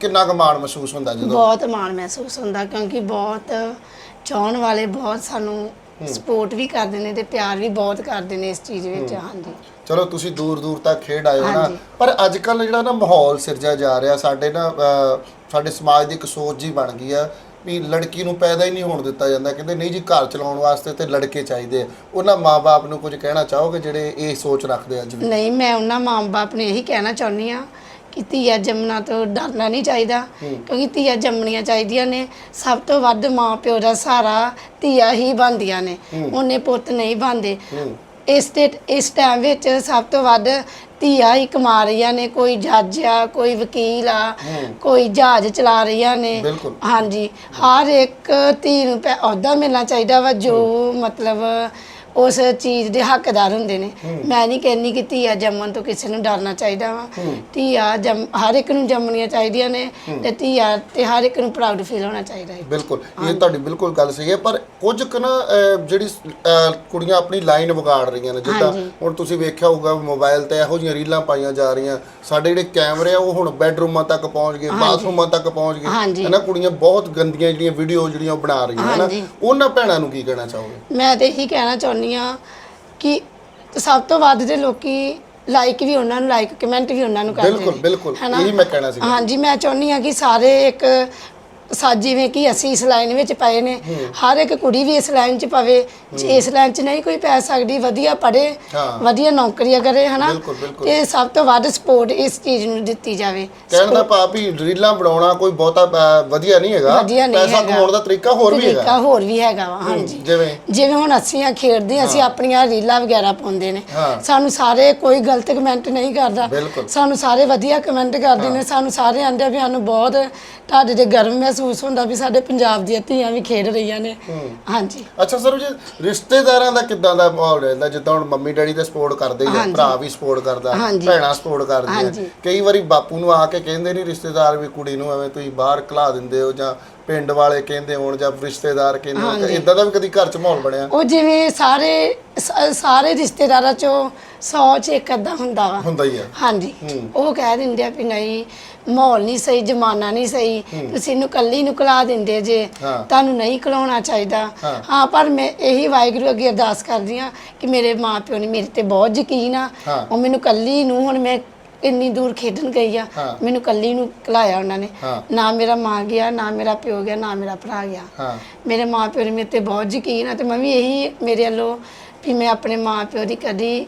ਕਿੰਨਾ ਕੁ ਮਾਣ ਮਹਿਸੂਸ ਹੁੰਦਾ ਜਦੋਂ?
ਬਹੁਤ ਮਾਣ ਮਹਿਸੂਸ ਹੁੰਦਾ ਕਿਉਂਕਿ ਬਹੁਤ ਚਾਹਣ ਵਾਲੇ ਬਹੁਤ ਸਾਨੂੰ ਸਪੋਰਟ ਵੀ ਕਰਦੇ ਨੇ ਤੇ ਪਿਆਰ ਵੀ ਬਹੁਤ ਕਰਦੇ ਨੇ ਇਸ ਚੀਜ਼ ਵਿੱਚ ਹਾਂਜੀ।
ਚਲੋ ਤੁਸੀਂ ਦੂਰ ਦੂਰ ਤੱਕ ਖੇਡ ਆਏ ਹੋ ਨਾ।
ਹਾਂਜੀ।
ਪਰ ਅੱਜ ਕੱਲ ਜਿਹੜਾ ਨਾ ਮਾਹੌਲ ਸਿਰਜਿਆ ਜਾ ਰਿਹਾ ਸਾਡੇ ਨਾ ਅਹ, ਸਾਡੇ ਸਮਾਜ ਦੀ ਇੱਕ ਸੋਚ ਜੀ ਬਣ ਗਈ ਆ ਵੀ ਲੜਕੀ ਨੂੰ ਪੈਦਾ ਹੀ ਨਹੀਂ ਹੋਣ ਦਿੱਤਾ ਜਾਂਦਾ। ਕਹਿੰਦੇ ਨਹੀਂ ਜੀ ਘਰ ਚਲਾਉਣ ਵਾਸਤੇ ਤੇ ਲੜਕੇ ਚਾਹੀਦੇ ਆ। ਉਹਨਾਂ ਮਾਪੇ ਨੂੰ ਕੁਝ ਕਹਿਣਾ ਚਾਹੋਗੇ ਜਿਹੜੇ ਇਹ ਸੋਚ ਰੱਖਦੇ ਆ ਅੱਜ ਵੀ?
ਨਹੀਂ ਮੈਂ ਉਹਨਾਂ ਮਾਂ-ਬਾਪ ਨੂੰ ਇਹੀ ਕਹਿਣਾ ਚਾਹੁੰਦੀ ਆ ਕਿ ਧੀਆ ਜੰਮਣਾ ਤੋਂ ਡਰਨਾ ਨਹੀਂ ਚਾਹੀਦਾ ਕਿਉਂਕਿ ਧੀਆ ਜੰਮਣੀਆਂ ਚਾਹੀਦੀਆਂ ਨੇ। ਸਭ ਤੋਂ ਵੱਧ ਮਾਂ ਪਿਓ ਦਾ ਸਹਾਰਾ ਧੀਆ ਹੀ ਬਣਦੀਆਂ ਨੇ। ਉਹਨੇ ਪੁੱਤ ਨਹੀਂ ਬਣਦੇ। ਇਸ ਤੇ ਇਸ ਟਾਈਮ ਵਿੱਚ ਸਭ ਤੋਂ ਵੱਧ ਧੀਆ ਹੀ ਕਮਾ ਰਹੀਆਂ ਨੇ। ਕੋਈ ਜੱਜ ਆ ਕੋਈ ਵਕੀਲ ਆ ਕੋਈ ਜਹਾਜ਼ ਚਲਾ ਰਹੀਆਂ ਨੇ।
ਬਿਲਕੁਲ।
ਹਾਂਜੀ। ਹਰ ਇੱਕ ਧੀ ਨੂੰ ਪੈ- ਅਹੁਦਾ ਮਿਲਣਾ ਚਾਹੀਦਾ ਵਾ ਜੋ ਮਤਲਬ ਉਸ ਚੀਜ਼ ਦੇ ਹੱਕਦਾਰ ਹੁੰਦੇ ਨੇ। ਮੈਂ ਨਹੀਂ ਕਹਿੰਦੀ ਕਿ ਧੀਆ ਜੰਮਣ ਤੋਂ ਕਿਸੇ ਨੂੰ ਡਰਨਾ ਚਾਹੀਦਾ ਵਾ। ਧੀਆ ਜੰਮ ਹਰ ਇੱਕ ਨੂੰ ਜੰਮਣੀਆਂ ਚਾਹੀਦੀਆਂ ਨੇ ਤੇ ਧੀਆ ਤੇ ਹਰ ਇੱਕ ਨੂੰ ਪ੍ਰਾਊਡ ਫੀਲ ਹੋਣਾ ਚਾਹੀਦਾ ਹੈ।
ਬਿਲਕੁਲ ਇਹ ਤੁਹਾਡੀ ਬਿਲਕੁਲ ਗੱਲ ਸਹੀ ਹੈ ਪਰ ਕੁਝ ਕੁ ਨਾ ਅਹ, ਜਿਹੜੀ ਅਹ, ਕੁੜੀਆਂ ਆਪਣੀ ਲਾਈਨ ਵਿਗਾੜ ਰਹੀਆਂ ਨੇ ਜਿੱਦਾਂ। ਹੁਣ ਤੁਸੀਂ ਵੇਖਿਆ ਹੋਊਗਾ ਮੋਬਾਈਲ ਤੇ ਇਹੋ ਜਿਹੀਆਂ ਰੀਲਾਂ ਪਾਈਆਂ ਜਾ ਰਹੀਆਂ। ਸਾਡੇ ਜਿਹੜੇ ਕੈਮਰੇ ਆ ਉਹ ਹੁਣ ਬੈੱਡਰੂਮਾਂ ਤੱਕ ਪਹੁੰਚ ਗਏ ਬਾਥਰੂਮਾਂ ਤੱਕ ਪਹੁੰਚ ਗਏ।
ਹਾਂਜੀ।
ਹਨਾ ਕੁੜੀਆਂ ਬਹੁਤ ਗੰਦੀਆਂ ਜਿਹੜੀਆਂ ਵੀਡੀਓ ਜਿਹੜੀਆਂ ਉਹ ਬਣਾ ਰਹੀਆਂ ਹਨਾ।
ਹਾਂਜੀ।
ਉਹਨਾਂ ਭੈਣਾਂ ਨੂੰ ਕੀ ਕਹਿਣਾ ਚਾਹੋਗੇ?
ਮੈਂ ਤੇ ਇਹੀ ਕਹਿਣਾ ਚਾਹੁੰਦੀ ਆ ਕਿ ਸਭ ਤੋਂ ਵੱਧ ਦੇ ਲੋਕੀ ਲਾਈਕ ਵੀ ਉਹਨਾਂ ਨੂੰ ਲਾਈਕ ਕਮੈਂਟ ਵੀ ਉਹਨਾਂ ਨੂੰ ਕਰਦੇ
ਬਿਲਕੁਲ,
ਨੇ
ਬਿਲਕੁਲ।
ਹਨਾ?
ਇਹੀ ਮੈਂ ਕਹਿਣਾ ਸੀਗਾ।
ਹਾਂਜੀ ਮੈਂ ਚਾਹੁੰਦੀ ਆ ਕਿ ਸਾਰੇ ਇੱਕ ਸਾ ਜਿਵੇਂ ਕਿ ਅਸੀਂ ਇਸ ਲਾਈਨ ਵਿੱਚ ਪਏ ਨੇ ਹਰ ਇੱਕ ਕੁੜੀ ਵੀ ਇਸ ਲਾਈਨ 'ਚ ਪਵੇ ਜੇ ਇਸ ਲਾਈਨ 'ਚ ਨਹੀਂ ਕੋਈ ਪੈ ਸਕਦੀ ਵਧੀਆ ਪੜ੍ਹੇ
ਹਾਂ।
ਵਧੀਆ ਨੌਕਰੀਆਂ ਕਰੇ ਹਨਾ?
ਬਿਲਕੁਲ, ਬਿਲਕੁਲ।
ਤੇ ਸਭ ਤੋਂ ਵੱਧ ਸਪੋਰਟ ਇਸ ਚੀਜ਼ ਨੂੰ ਦਿੱਤੀ ਜਾਵੇ।
ਕਹਿਣ ਦਾ ਭਾਵ ਵੀ ਰੀਲਾਂ ਬਣਾਉਣਾ ਕੋਈ ਬਹੁਤਾ ਅਹ, ਵਧੀਆ ਨਹੀਂ ਹੈਗਾ।
ਵਧੀਆ ਨਹੀਂ
ਪੈਸਾ
ਹੈਗਾ।
ਕਮਾਉਣ ਦਾ ਤਰੀਕਾ ਹੋਰ ਵੀ
ਤਰੀਕਾ
ਹੈਗਾ।
ਹੋਰ ਵੀ ਹੈਗਾ ਵਾ ਹਾਂਜੀ।
ਜਿਵੇਂ?
ਜਿਵੇਂ ਹੁਣ ਅਸੀਂ ਆ ਖੇਡਦੇ ਹਾਂ, ਅਸੀਂ ਆਪਣੀਆਂ ਰੀਲਾਂ ਵਗੈਰਾ ਪਾਉਂਦੇ ਨੇ।
ਹਾਂ।
ਸਾਨੂੰ ਸਾਰੇ ਕੋਈ ਗਲਤ ਕਮੈਂਟ ਨਹੀਂ ਕਰਦਾ।
ਬਿਲਕੁਲ।
ਸਾਨੂੰ ਸਾਰੇ ਵਧੀਆ ਕਮੈਂਟ ਕਰਦੇ ਨੇ। ਸਾਨੂੰ ਸਾਰੇ ਆਂਦੇ ਵੀ ਸਾਨੂੰ ਬਹੁਤ ਤੁਹਾਡੇ ਤੇ ਗਰਵ ਮਹਿਸੂਸ ਹੁੰਦਾ ਵੀ ਸਾਡੇ ਪੰਜਾਬ ਦੀਆਂ ਧੀਆਂ ਵੀ ਖੇਡ ਰਹੀਆਂ ਨੇ। ਹਾਂਜੀ।
ਅੱਛਾ ਸਰ ਜੀ ਰਿਸ਼ਤੇਦਾਰਾਂ ਦਾ ਕਿੱਦਾਂ ਦਾ ਮਾਹੌਲ ਰਹਿੰਦਾ? ਜਿੱਦਾਂ ਹੁਣ ਮੰਮੀ ਡੈਡੀ ਤੇ ਸਪੋਰਟ ਕਰਦੇ ਹੀ ਆ
ਹਾਂਜੀ।
ਭਰਾ ਵੀ ਸਪੋਰਟ ਕਰਦਾ
ਹਾਂਜੀ।
ਭੈਣਾਂ ਸਪੋਰਟ ਕਰਦੀਆਂ।
ਹਾਂਜੀ।
ਕਈ ਵਾਰੀ ਬਾਪੂ ਨੂੰ ਆ ਕੇ ਕਹਿੰਦੇ ਨਹੀਂ ਰਿਸ਼ਤੇਦਾਰ ਵੀ ਕੁੜੀ ਨੂੰ ਐਵੇਂ ਤੁਸੀਂ ਬਾਹਰ ਖਲਾ ਦਿੰਦੇ ਹੋ ਜਾਂ ਪਿੰਡ ਵਾਲੇ ਕਹਿੰਦੇ ਹੋਣ ਜਾਂ ਰਿਸ਼ਤੇਦਾਰ ਕਹਿੰਦੇ ਹੋਣ। ਇਦਾਂ ਦਾ ਵੀ ਕਦੀ ਘਰ 'ਚ ਮਾਹੌਲ ਬਣਿਆ?
ਉਹ ਜਿਵੇਂ ਸਾਰੇ ਸ- ਸਾਰੇ ਰਿਸ਼ਤੇਦਾਰਾਂ ਚੋਂ 100 ਚ ਇੱਕ ਅੱਧਾ ਹੁੰਦਾ ਵਾ।
ਹੁੰਦਾ ਹੀ ਆ।
ਹਾਂਜੀ। ਉਹ ਕਹਿ ਦਿੰਦੇ ਆ ਵੀ ਨਹੀਂ ਮਾਹੌਲ ਨਹੀਂ ਸਹੀ ਜਮਾਨਾ ਨਹੀਂ ਸਹੀ ਤੁਸੀਂ ਇਹਨੂੰ ਕੱਲੀ ਨੂੰ ਕਲਾ ਦਿੰਦੇ ਜੇ
ਹਾਂ।
ਤੁਹਾਨੂੰ ਨਹੀਂ ਕਲਾਉਣਾ ਚਾਹੀਦਾ
ਹਾਂ।
ਹਾਂ ਪਰ ਮੈਂ ਇਹੀ ਵਾਹਿਗੁਰੂ ਅੱਗੇ ਅਰਦਾਸ ਕਰਦੀ ਆ ਕਿ ਮੇਰੇ ਮਾਪਿਓ ਨੇ ਮੇਰੇ ਤੇ ਬਹੁਤ ਯਕੀਨ ਆ
ਹਾਂ।
ਉਹ ਮੈਨੂੰ ਕੱਲੀ ਨੂੰ ਹੁਣ ਮੈਂ ਇੰਨੀ ਦੂਰ ਖੇਡਣ ਗਈ ਆ
ਹਾਂ।
ਮੈਨੂੰ ਕੱਲੀ ਨੂੰ ਕਲਾਇਆ ਉਹਨਾਂ ਨੇ
ਹਾਂ।
ਨਾ ਮੇਰਾ ਮਾਂ ਗਿਆ ਨਾ ਮੇਰਾ ਪਿਓ ਗਿਆ ਨਾ ਮੇਰਾ ਭਰਾ ਗਿਆ
ਹਾਂ
ਮੇਰੇ ਮਾਪਿਓ ਨੇ ਮੇਰੇ ਤੇ ਬਹੁਤ ਯਕੀਨ ਆ ਤੇ ਮੈਂ ਵੀ ਇਹੀ ਮੇਰੇ ਵੱਲੋਂ ਵੀ ਮੈਂ ਆਪਣੇ ਮਾਪਿਓ ਦੀ ਕਦੀ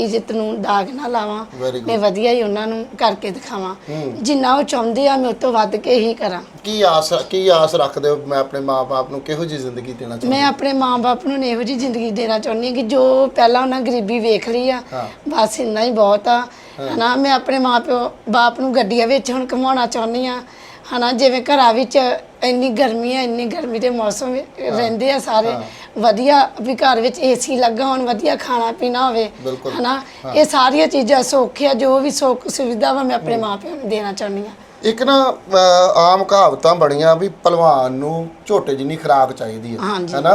ਇੱਜ਼ਤ ਨੂੰ ਦਾਗ ਨਾ ਲਾਵਾਂ।
Very good.
ਮੈਂ ਵਧੀਆ ਹੀ ਉਹਨਾਂ ਨੂੰ ਕਰਕੇ ਦਿਖਾਵਾਂ। ਜਿੰਨਾ ਉਹ ਚਾਹੁੰਦੇ ਆ ਮੈਂ ਉਹ ਤੋਂ ਵੱਧ ਕੇ ਹੀ ਕਰਾਂ।
ਕੀ ਆਸ ਕੀ ਆਸ ਰੱਖਦੇ ਹੋ ਮੈਂ ਆਪਣੇ ਮਾਪੇ ਨੂੰ ਕਿਹੋ ਜਿਹੀ ਜ਼ਿੰਦਗੀ ਦੇਣਾ ਚਾਹੁੰਦਾ?
ਮੈਂ ਆਪਣੇ ਮਾਂ-ਬਾਪ ਨੂੰ ਇਹੋ ਜਿਹੀ ਜ਼ਿੰਦਗੀ ਦੇਣਾ ਚਾਹੁੰਦੀ ਹਾਂ ਕਿ ਜੋ ਪਹਿਲਾਂ ਉਹਨਾਂ ਗਰੀਬੀ ਵੇਖ ਲਈ ਆ
ਹਾਂ।
ਬਸ ਇੰਨਾ ਹੀ ਬਹੁਤ ਆ। ਹਨਾ ਮੈਂ ਆਪਣੇ ਮਾਪਿਓ ਬਾਪ ਨੂੰ ਗੱਡੀਆਂ ਵਿੱਚ ਹੁਣ ਘੁਮਾਉਣਾ ਚਾਹੁੰਦੀ ਆ ਹਨਾ ਜਿਵੇਂ ਘਰਾਂ ਵਿੱਚ ਇੰਨੀ ਗਰਮੀ ਆ ਇੰਨੀ ਗਰਮੀ ਦੇ ਮੌਸਮ ਵਿੱਚ ਰਹਿੰਦੇ ਆ ਸਾਰੇ। ਵਧੀਆ ਵੀ ਘਰ ਵਿੱਚ ਏਸੀ ਲੱਗਾ ਹੋਣ ਵਧੀਆ ਖਾਣਾ ਪੀਣਾ ਹੋਵੇ
ਬਿਲਕੁਲ।
ਹਨਾ। ਇਹ ਸਾਰੀਆਂ ਚੀਜ਼ਾਂ ਸੁੱਖ ਆ ਜੋ ਵੀ ਸੁੱਖ ਸੁਵਿਧਾ ਵਾ ਮੈਂ ਆਪਣੇ ਮਾਪਿਆਂ ਨੂੰ ਦੇਣਾ ਚਾਹੁੰਦੀ ਆ
ਇੱਕ ਨਾ ਅਹ, ਆਮ ਕਹਾਵਤਾਂ ਬਣੀਆਂ ਵੀ ਪਹਿਲਵਾਨ ਨੂੰ ਝੋਟੇ ਜਿੰਨੀ ਖੁਰਾਕ ਚਾਹੀਦੀ ਹੈ
ਹਾਂਜੀ।
ਹੈਨਾ।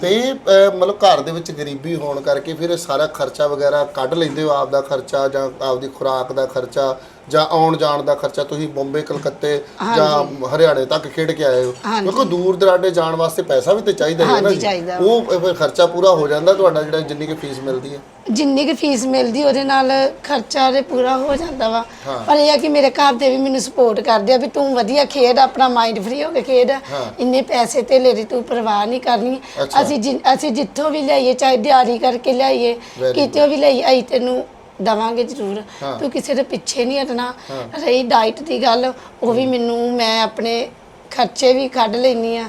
ਤੇ ਅਹ, ਮਤਲਬ ਘਰ ਦੇ ਵਿੱਚ ਗਰੀਬੀ ਹੋਣ ਕਰਕੇ ਫਿਰ ਇਹ ਸਾਰਾ ਖਰਚਾ ਵਗੈਰਾ ਕੱਢ ਲੈਂਦੇ ਹੋ ਆਪ ਦਾ ਖਰਚਾ ਜਾਂ ਆਪਦੀ ਖੁਰਾਕ ਦਾ ਖਰਚਾ। ਜਾਂ ਆਉਣ ਜਾਣ ਦਾ ਖਰਚਾ ਤੁਸੀਂ ਬੰਬੇ ਕਲਕੱਤੇ ਜਾਂ ਹਰਿਆਣੇ ਤੱਕ ਖੇਡ ਕੇ ਆਏ ਹੋ। ਕਿਉਂਕਿ ਦੂਰ ਦਰਾਡੇ ਜਾਣ ਵਾਸਤੇ ਪੈਸਾ ਵੀ ਤੇ ਚਾਹੀਦਾ ਹੀ ਨਾ ਜੀ। ਉਹ ਫਿਰ ਖਰਚਾ ਪੂਰਾ ਹੋ ਜਾਂਦਾ ਤੁਹਾਡਾ ਜਿਹੜਾ ਜਿੰਨੀ ਕਿ ਫੀਸ ਮਿਲਦੀ ਹੈ
ਜਿੰਨੀ ਕੁ ਫੀਸ ਮਿਲਦੀ ਉਹਦੇ ਨਾਲ ਖਰਚਾ ਤੇ ਪੂਰਾ ਹੋ ਜਾਂਦਾ ਵਾ। ਪਰ ਇਹ ਆ ਕਿ ਮੇਰੇ ਘਰ ਦੇ ਵੀ ਮੈਨੂੰ ਸਪੋਰਟ ਕਰਦੇ ਆ ਵੀ ਤੂੰ ਵਧੀਆ ਖੇਡ ਆਪਣਾ ਮਾਈਂਡ ਫ੍ਰੀ ਹੋ ਕੇ ਖੇਡ। ਇੰਨੇ ਪੈਸੇ ਤੇ ਦੀ ਤੂੰ ਪਰਵਾਹ ਨਹੀਂ ਕਰਨੀ। ਅਸੀਂ ਅਸੀਂ ਜਿੱਥੋਂ ਵੀ ਲਿਆਈਏ ਚਾਹੇ ਦਿਹਾੜੀ ਕਰਕੇ
Very
ਕਿਤੋਂ ਵੀ ਲਿਆਈਏ ਅਸੀਂ ਤੈਨੂੰ ਦਵਾਂਗੇ ਜ਼ਰੂਰ। ਤੂੰ ਕਿਸੇ ਦੇ ਪਿੱਛੇ ਨਹੀਂ ਹਟਣਾ ਰਹੀ ਡਾਈਟ ਦੀ ਗੱਲ ਉਹ ਵੀ ਮੈਨੂੰ ਮੈਂ ਆਪਣੇ ਖਰਚੇ ਵੀ ਕੱਢ ਲੈਣੀ ਆ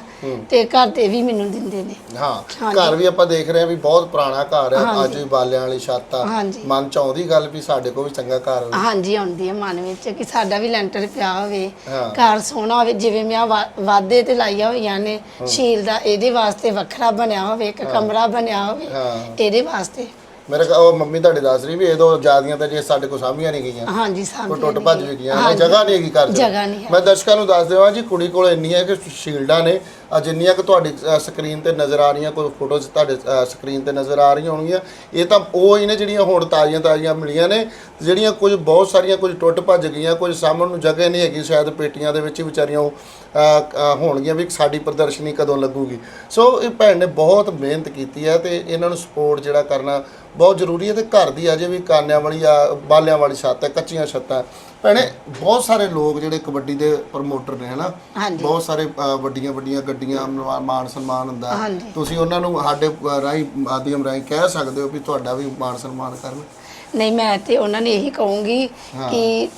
ਤੇ ਘਰ ਦੇ ਵੀ ਮੈਨੂੰ ਦਿੰਦੇ ਨੇ
ਹਾਂ। ਘਰ ਵੀ ਆਪਾਂ ਦੇਖ ਰਹੇ ਹਾਂ ਵੀ ਬਹੁਤ ਪੁਰਾਣਾ ਘਰ
ਹਾਂਜੀ।
ਅੱਜ ਵੀ ਬਾਲਿਆਂ ਵਾਲੀ ਛੱਤ ਆ। ਮਨ ਚ ਆਉਂਦੀ ਗੱਲ ਵੀ ਸਾਡੇ ਕੋਲ ਵੀ ਚੰਗਾ ਘਰ ਹੋਵੇ
ਹਾਂਜੀ ਆਉਂਦੀ ਹੈ ਮਨ ਵਿੱਚ ਕਿ ਸਾਡਾ ਵੀ ਲੈਂਟਰ ਪਿਆ ਹੋਵੇ। ਘਰ ਸੋਹਣਾ ਹੋਵੇ ਜਿਵੇਂ ਮੈਂ ਆਹ ਵਾ- ਵਾਧੇ ਤੇ ਲਾਈਆਂ ਹੋਈਆਂ ਨੇ ਸ਼ੀਲ ਦਾ ਇਹਦੇ ਵਾਸਤੇ ਵੱਖਰਾ ਬਣਿਆ ਹੋਵੇ ਇੱਕ ਕਮਰਾ ਬਣਿਆ ਹੋਵੇ। ਇਹਦੇ ਵਾਸਤੇ
ਮੇਰੇ ਕੋ ਉਹ ਮੰਮੀ ਤੁਹਾਡੀ ਦੱਸ ਰਹੀ ਵੀ ਇਹ ਦੋ ਜਿਆਦੀਆਂ ਤਾਂ ਜੇ ਸਾਡੇ ਕੋਲ ਸਾਂਭੀਆਂ ਨਹੀਂ ਗਈਆਂ
ਹਾਂਜੀ ਸਾਹਮਣੇ
ਟੁੱਟ ਭੱਜ ਵੀ ਗਈਆਂ। ਜਗ੍ਹਾ ਨਹੀਂ ਹੈਗੀ ਘਰ 'ਚ
ਜਗ੍ਹਾ ਨਹੀਂ ਹੈ।
ਮੈਂ ਦਰਸ਼ਕਾਂ ਨੂੰ ਦੱਸ ਦੇਵਾਂ ਜੀ ਕੁੜੀ ਕੋਲ ਇੰਨੀ ਹੈ ਕਿ ਸ਼ੀਲਡਾਂ ਨੇ ਜਿੰਨੀਆਂ ਕਿ ਤੁਹਾਡੀ ਸਕਰੀਨ ਤੇ ਨਜ਼ਰ ਆ ਰਹੀਆਂ, ਕੋਈ ਫੋਟੋਜ਼ ਤੁਹਾਡੇ ਸਕਰੀਨ ਤੇ ਨਜ਼ਰ ਆ ਰਹੀਆਂ ਹੋਣਗੀਆਂ, ਇਹ ਤਾਂ ਉਹ ਹੀ ਨੇ ਜਿਹੜੀਆਂ ਹੁਣ ਤਾਜ਼ੀਆਂ ਤਾਜ਼ੀਆਂ ਮਿਲੀਆਂ ਨੇ, ਜਿਹੜੀਆਂ ਕੁਝ ਬਹੁਤ ਸਾਰੀਆਂ ਕੁਝ ਟੁੱਟ ਭੱਜ ਗਈਆਂ, ਕੁਝ ਸਾਹਮਣ ਨੂੰ ਜਗ੍ਹਾ ਨਹੀਂ ਹੈਗੀ, ਸ਼ਾਇਦ ਪੇਟੀਆਂ ਦੇ ਵਿੱਚ ਵਿਚਾਰੀਆਂ ਉਹ ਹੋਣਗੀਆਂ ਵੀ ਸਾਡੀ ਪ੍ਰਦਰਸ਼ਨੀ ਕਦੋਂ ਲੱਗੂਗੀ। ਸੋ ਇਹ ਭੈਣ ਨੇ ਬਹੁਤ ਮਿਹਨਤ ਕੀਤੀ ਹੈ ਤੇ ਇਹਨਾਂ ਨੂੰ ਸਪੋਰਟ ਜਿਹੜਾ ਕਰਨਾ ਬਹੁਤ ਜ਼ਰੂਰੀ ਹੈ ਤੇ ਘਰ ਦੀ ਅਜੇ ਵੀ ਕਾਨਿਆਂ ਵਾਲੀ ਆ ਬਾਲਿਆਂ ਵਾਲੀ ਛੱਤ ਹੈ, ਕੱਚੀਆਂ ਛੱਤਾਂ। ਭੈਣੇ ਬਹੁਤ ਸਾਰੇ ਲੋਕ ਜਿਹੜੇ ਕਬੱਡੀ ਦੇ ਪ੍ਰਮੋਟਰ ਨੇ ਹਨਾ
ਹਾਂਜੀ।
ਬਹੁਤ ਸਾਰੇ ਅ, ਵੱਡੀਆਂ ਵੱਡੀਆਂ ਗੱਡੀਆਂ ਮਾ- ਮਾਣ ਸਨਮਾਨ ਹੁੰਦਾ
ਹਾਂਜੀ।
ਤੁਸੀਂ ਉਹਨਾਂ ਨੂੰ ਸਾਡੇ ਅ, ਰਾਹੀਂ ਮਾਧਿਅਮ ਰਾਹੀਂ ਕਹਿ ਸਕਦੇ ਹੋ ਵੀ ਤੁਹਾਡਾ ਵੀ ਮਾਣ ਸਨਮਾਨ ਕਰਨ
ਨਹੀਂ ਮੈਂ ਤੇ ਉਹਨਾਂ ਨੇ ਇਹੀ ਕਹੂੰਗੀ
ਹਾਂ।
ਕਿ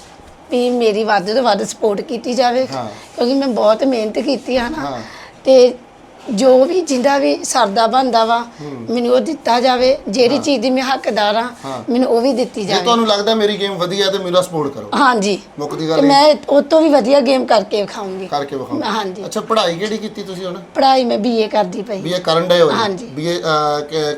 ਵੀ ਮੇਰੀ ਵੱਧ ਤੋਂ ਵੱਧ ਸਪੋਰਟ ਕੀਤੀ ਜਾਵੇ
ਹਾਂ।
ਕਿਉਂਕਿ ਮੈਂ ਬਹੁਤ ਮਿਹਨਤ ਕੀਤੀ ਆ ਨਾ
ਹਾਂ।
ਤੇ ਜੋ ਵੀ ਜਿੰਦਾ ਵੀ ਸਰਦਾ ਬੰਦਾ ਵਾ ਮੈਨੂੰ ਉਹ ਦਿੱਤਾ ਜਾਵੇ ਜਿਹੜੀ ਚੀਜ਼ ਦੀ ਮੈਂ ਹੱਕਦਾਰ ਆ। ਮੈਨੂੰ ਉਹ ਵੀ ਦਿੱਤੀ
ਜੇ
ਜਾਵੇ।
ਤੁਹਾਨੂੰ ਲੱਗਦਾ ਮੇਰੀ ਗੇਮ ਵਧੀਆ ਹੈ ਤੇ ਮੇਰਾ ਸਪੋਰਟ ਕਰੋ।
ਹਾਂਜੀ।
ਮੁੱਕਦੀ
ਤੇ
ਗੱਲ ਇਹ।
ਮੈਂ ਉਹ ਤੋਂ ਵੀ ਵਧੀਆ ਗੇਮ ਕਰਕੇ ਵਿਖਾਉਂਗੀ।
ਕਰਕੇ ਵਿਖਾਓ
ਹਾਂਜੀ।
ਅੱਛਾ ਪੜ੍ਹਾਈ ਕਿਹੜੀ ਕੀਤੀ ਤੁਸੀਂ ਹੁਣ?
ਪੜ੍ਹਾਈ ਮੈਂ ਬੀਏ ਕਰਦੀ ਪਈ।
ਬੀਏ ਕਰਨ ਡਏ ਹੋ
ਹਾਂਜੀ।
ਬੀਏ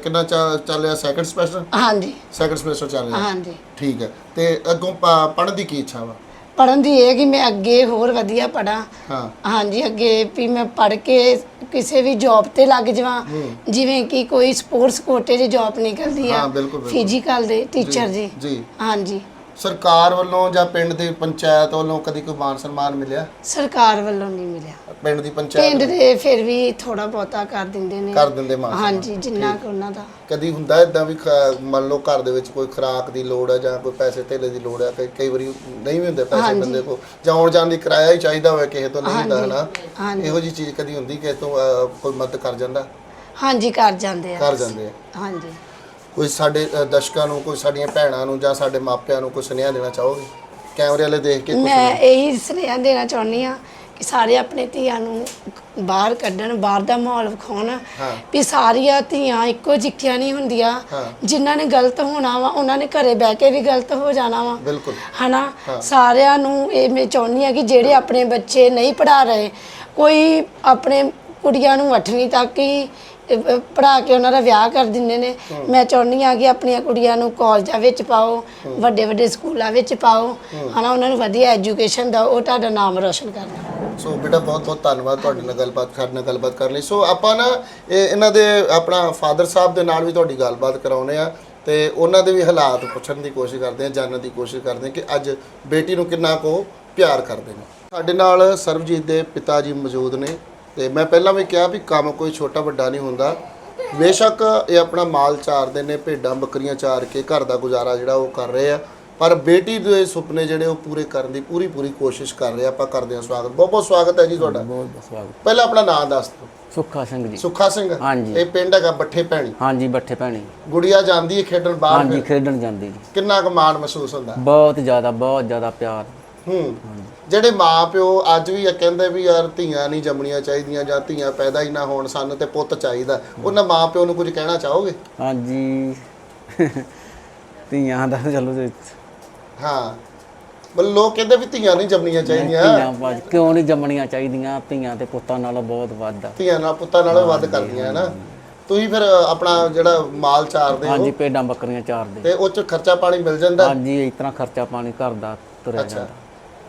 ਕਿੰਨਾ ਚੱਲ ਚੱਲ ਰਿਹਾ? ਸੈਕੰਡ ਸਮੈਸਟਰ
ਹਾਂਜੀ।
ਸੈਕੰਡ ਸਮੈਸਟਰ ਚੱਲ ਰਿਹਾ।
ਹਾਂਜੀ।
ਠੀਕ ਹੈ। ਤੇ ਅੱਗੋਂ ਪ- ਪੜ੍ਹਨ ਦੀ ਕੀ ਇੱਛਾ ਵਾ?
ਪੜਨ ਦੀ ਇਹ ਕਿ ਮੈਂ ਅੱਗੇ ਹੋਰ ਵਧੀਆ ਪੜਾਂ
ਹਾਂ।
ਹਾਂਜੀ ਅੱਗੇ ਵੀ ਮੈਂ ਪੜ ਕੇ ਕਿਸੇ ਵੀ ਜੌਬ ਤੇ ਲੱਗ ਜਾਵਾਂ। ਜਿਵੇਂ ਕਿ ਕੋਈ ਸਪੋਰਟਸ ਕੋਟੇ 'ਚ ਜੌਬ ਨਿਕਲਦੀ ਆ।
ਹਾਂ, ਬਿਲਕੁਲ, ਬਿਲਕੁਲ।
ਫਿਜ਼ੀਕਲ ਦੇ ਟੀਚਰ ਜੀ।
ਜੀ।
ਹਾਂਜੀ।
ਸਰਕਾਰ ਵੱਲੋਂ ਜਾਂ ਪਿੰਡ ਦੀ ਪੰਚਾਇਤ ਵੱਲੋਂ ਕਦੀ ਕੋਈ ਮਾਨ ਸਨਮਾਨ ਮਿਲਿਆ?
ਸਰਕਾਰ ਵੱਲੋਂ ਨਹੀਂ ਮਿਲਿਆ।
ਪਿੰਡ ਦੀ
ਪਿੰਡ
ਪੰਚਾਇਤ
ਦੇ ਫਿਰ ਵੀ ਥੋੜਾ ਬਹੁਤਾ ਕਰ ਦਿੰਦੇ ਨੇ।
ਕਰ ਦਿੰਦੇ ਮਾਨ ਸਨਮਾਨ।
ਹਾਂਜੀ ਜਿੰਨਾ ਕੁ ਉਹਨਾਂ ਦਾ।
ਕਦੀ ਹੁੰਦਾ ਇਦਾਂ ਵੀ ਖ- ਮੰਨ ਲਓ ਘਰ ਦੇ ਵਿੱਚ ਕੋਈ ਖੁਰਾਕ ਦੀ ਲੋੜ ਹੈ ਜਾਂ ਕੋਈ ਪੈਸੇ ਧੇਲੇ ਦੀ ਲੋੜ ਹੈ ਕਈ ਕਈ ਵਾਰੀ ਨਹੀਂ ਵੀ ਹੁੰਦੇ ਪੈਸੇ
ਹਾਂਜੀ।
ਬੰਦੇ ਕੋਲ। ਜਾਂ ਆਉਣ ਜਾਣ ਦੀ ਕਿਰਾਇਆ ਹੀ ਚਾਹੀਦਾ ਹੋਵੇ ਕਿਸੇ ਤੋਂ ਨਹੀਂ ਹੁੰਦਾ ਹਨਾ।
ਹਾਂਜੀ।
ਇਹੋ ਜੀ ਚੀਜ਼ ਕਦੀ ਹੁੰਦੀ ਕਿਸੇ ਤੋਂ ਅਹ, ਕੋਈ ਮਦਦ ਕਰ ਜਾਂਦਾ?
ਹਾਂਜੀ ਕਰ ਜਾਂਦੇ ਆ।
ਕਰ ਜਾਂਦੇ ਆ।
ਹਾਂਜੀ।
ਕੋਈ ਸਾਡੇ ਅ, ਦਰਸ਼ਕਾਂ ਨੂੰ ਕੋਈ ਸਾਡੀਆਂ ਭੈਣਾਂ ਨੂੰ ਜਾਂ ਸਾਡੇ ਮਾਪਿਆਂ ਨੂੰ ਕੋਈ ਸੁਨੇਹਾ ਦੇਣਾ ਚਾਹੋਗੇ? ਕੈਮਰੇ ਵਾਲੇ ਦੇਖ ਕੇ ਕੁਝ
ਮੈਂ ਇਹੀ ਸੁਨੇਹਾ ਦੇਣਾ ਚਾਹੁੰਦੀ ਆ ਕਿ ਸਾਰੇ ਆਪਣੇ ਧੀਆਂ ਨੂੰ ਬਾਹਰ ਕੱਢਣ ਬਾਹਰ ਦਾ ਮਾਹੌਲ ਵਿਖਾਉਣ
ਹਾਂ।
ਵੀ ਸਾਰੀਆਂ ਧੀਆਂ ਇੱਕੋ ਜਿੱਕੀਆਂ ਨਹੀਂ ਹੁੰਦੀਆਂ।
ਹਾਂ।
ਜਿਨ੍ਹਾਂ ਨੇ ਗਲਤ ਹੋਣਾ ਵਾ ਉਹਨਾਂ ਨੇ ਘਰੇ ਬਹਿ ਕੇ ਵੀ ਗਲਤ ਹੋ ਜਾਣਾ ਵਾ।
ਬਿਲਕੁਲ।
ਹਨਾ? ਸਾਰਿਆਂ ਨੂੰ ਇਹ ਮੈਂ ਚਾਹੁੰਦੀ ਆ ਕਿ ਜਿਹੜੇ ਆਪਣੇ ਬੱਚੇ ਨਹੀਂ ਪੜਾ ਰਹੇ ਕੋਈ ਆਪਣੇ ਕੁੜੀਆਂ ਨੂੰ 8ਵੀਂ ਤੱਕ ਹੀ ਪੜਾ ਕੇ ਉਹਨਾਂ ਦਾ ਵਿਆਹ ਕਰ ਦਿੰਦੇ ਨੇ। ਮੈਂ ਚਾਹੁੰਦੀ ਆ ਕਿ ਆਪਣੀਆਂ ਕੁੜੀਆਂ ਨੂੰ ਕਾਲਜਾਂ ਵਿੱਚ ਪਾਓ ਵੱਡੇ ਵੱਡੇ ਸਕੂਲਾਂ ਵਿੱਚ ਪਾਓ। ਹਨਾ ਉਹਨਾਂ ਨੂੰ ਵਧੀਆ ਐਜੂਕੇਸ਼ਨ ਦਿਓ ਉਹ ਤੁਹਾਡਾ ਨਾਮ ਰੋਸ਼ਨ ਕਰਨਾ।
ਸੋ ਬੇਟਾ ਬਹੁਤ ਬਹੁਤ ਧੰਨਵਾਦ ਤੁਹਾਡੇ ਨਾਲ ਗੱਲਬਾਤ ਸਾਡੇ ਨਾਲ ਗੱਲਬਾਤ ਕਰਨ ਲਈ। ਸੋ ਆਪਾਂ ਨਾ ਇਹ ਇਹਨਾਂ ਦੇ ਆਪਣਾ ਫਾਦਰ ਸਾਹਿਬ ਦੇ ਨਾਲ ਵੀ ਤੁਹਾਡੀ ਗੱਲਬਾਤ ਕਰਾਉਨੇ ਆ ਤੇ ਉਹਨਾਂ ਦੇ ਵੀ ਹਾਲਾਤ ਪੁੱਛਣ ਦੀ ਕੋਸ਼ਿਸ਼ ਕਰਦੇ ਆ ਜਾਣਨ ਦੀ ਕੋਸ਼ਿਸ਼ ਕਰਦੇ ਆ ਕਿ ਅੱਜ ਬੇਟੀ ਨੂੰ ਕਿੰਨਾ ਕੋ ਪਿਆਰ ਕਰਦੇ ਨੇ। ਸਾਡੇ ਨਾਲ ਸਰਬਜੀਤ ਦੇ ਪਿਤਾ ਜੀ ਮੌਜੂਦ ਨੇ। ਤੇ ਮੈਂ ਪਹਿਲਾਂ ਵੀ ਕਿਹਾ ਵੀ ਕੰਮ ਕੋਈ ਛੋਟਾ ਵੱਡਾ ਨਹੀਂ ਹੁੰਦਾ। ਬੇਸ਼ੱਕ ਇਹ ਆਪਣਾ ਮਾਲ ਚਾਰਦੇ ਨੇ ਭੇਡਾਂ ਬੱਕਰੀਆਂ ਚਾਰ ਕੇ ਘਰ ਦਾ ਗੁਜ਼ਾਰਾ ਜਿਹੜਾ ਉਹ ਕਰ ਰਹੇ ਆ। ਪਰ ਬੇਟੀ ਦੇ ਸੁਪਨੇ ਜਿਹੜੇ ਉਹ ਪੂਰੇ ਕਰਨ ਦੀ ਪੂਰੀ ਪੂਰੀ ਕੋਸ਼ਿਸ਼ ਕਰ ਰਹੇ ਆ। ਆਪਾਂ ਕਰਦੇ ਹਾਂ ਸਵਾਗਤ। ਬਹੁਤ ਬਹੁਤ ਸਵਾਗਤ ਹੈ ਜੀ ਤੁਹਾਡਾ।
ਬਹੁਤ ਬਹੁਤ ਸਵਾਗਤ।
ਪਹਿਲਾਂ ਆਪਣਾ ਨਾਮ ਦੱਸ ਦਿਓ।
ਸੁੱਖਾ ਸਿੰਘ ਜੀ।
ਸੁੱਖਾ ਸਿੰਘ।
ਹਾਂਜੀ।
ਇਹ ਪਿੰਡ ਹੈਗਾ ਬੱਠੇ ਭੈਣੀ।
ਹਾਂਜੀ ਬੱਠੇ ਭੈਣੀ।
ਗੁੜੀਆ ਜਾਂਦੀ ਹੈ ਖੇਡਣ ਬਾਹਰ
ਹਾਂਜੀ। ਖੇਡਣ ਜਾਂਦੀ ਜੀ।
ਕਿੰਨਾ ਕੁ ਮਾਣ ਮਹਿਸੂਸ ਹੁੰਦਾ?
ਬਹੁਤ ਜ਼ਿਆਦਾ ਬਹੁਤ ਜ਼ਿਆਦਾ ਪਿਆਰ।
ਹੂੰ। ਜਿਹੜੇ ਮਾਂ ਪਿਓ ਅੱਜ ਵੀ ਇਹ ਕਹਿੰਦੇ ਵੀ ਯਾਰ ਧੀਆਂ ਨਹੀਂ ਜੰਮਣੀਆਂ ਚਾਹੀਦੀਆਂ ਜਾਂ ਧੀਆਂ ਪੈਦਾ ਹੀ ਨਾ ਹੋਣ ਸਾਨੂੰ ਤੇ ਪੁੱਤ ਚਾਹੀਦਾ। ਉਹਨਾਂ ਮਾਂ ਪਿਓ ਨੂੰ ਕੁਝ ਕਹਿਣਾ ਚਾਹੋਗੇ?
ਹਾਂਜੀ। ਧੀਆਂ ਦਾ ਤਾਂ ਚਲੋ ਜੀ,
ਹਾਂ। ਮਤਲਬ ਲੋਕ ਕਹਿੰਦੇ ਵੀ ਧੀਆਂ ਨਹੀਂ ਜੰਮਣੀਆਂ ਚਾਹੀਦੀਆਂ।
ਧੀਆਂ ਬਾਜ ਕਿਉਂ ਨਹੀਂ ਜੰਮਣੀਆਂ ਚਾਹੀਦੀਆਂ? ਧੀਆਂ ਤੇ ਪੁੱਤਾਂ ਨਾਲੋਂ ਬਹੁਤ ਵੱਧ ਆ।
ਧੀਆਂ ਨਾਲ ਪੁੱਤਾਂ ਨਾਲੋਂ ਵੱਧ ਕਰਦੀਆਂ ਹੈ ਨਾ? ਤੁਸੀਂ ਫਿਰ ਆਪਣਾ ਜਿਹੜਾ ਮਾਲ ਚਾਰਦੇ ਹੋ।
ਹਾਂਜੀ ਭੇਡਾਂ ਬੱਕਰੀਆਂ ਚਾਰਦੇ।
ਤੇ ਉਹ ਚ ਖਰਚਾ ਪਾਣੀ ਮਿਲ ਜਾਂਦਾ?
ਹਾਂਜੀ ਇਸ ਤਰ੍ਹਾਂ ਖਰਚਾ ਪਾਣੀ ਘਰ ਦਾ ਤੁਰਿਆ
ਅੱਛਾ।
ਜਾਂਦਾ।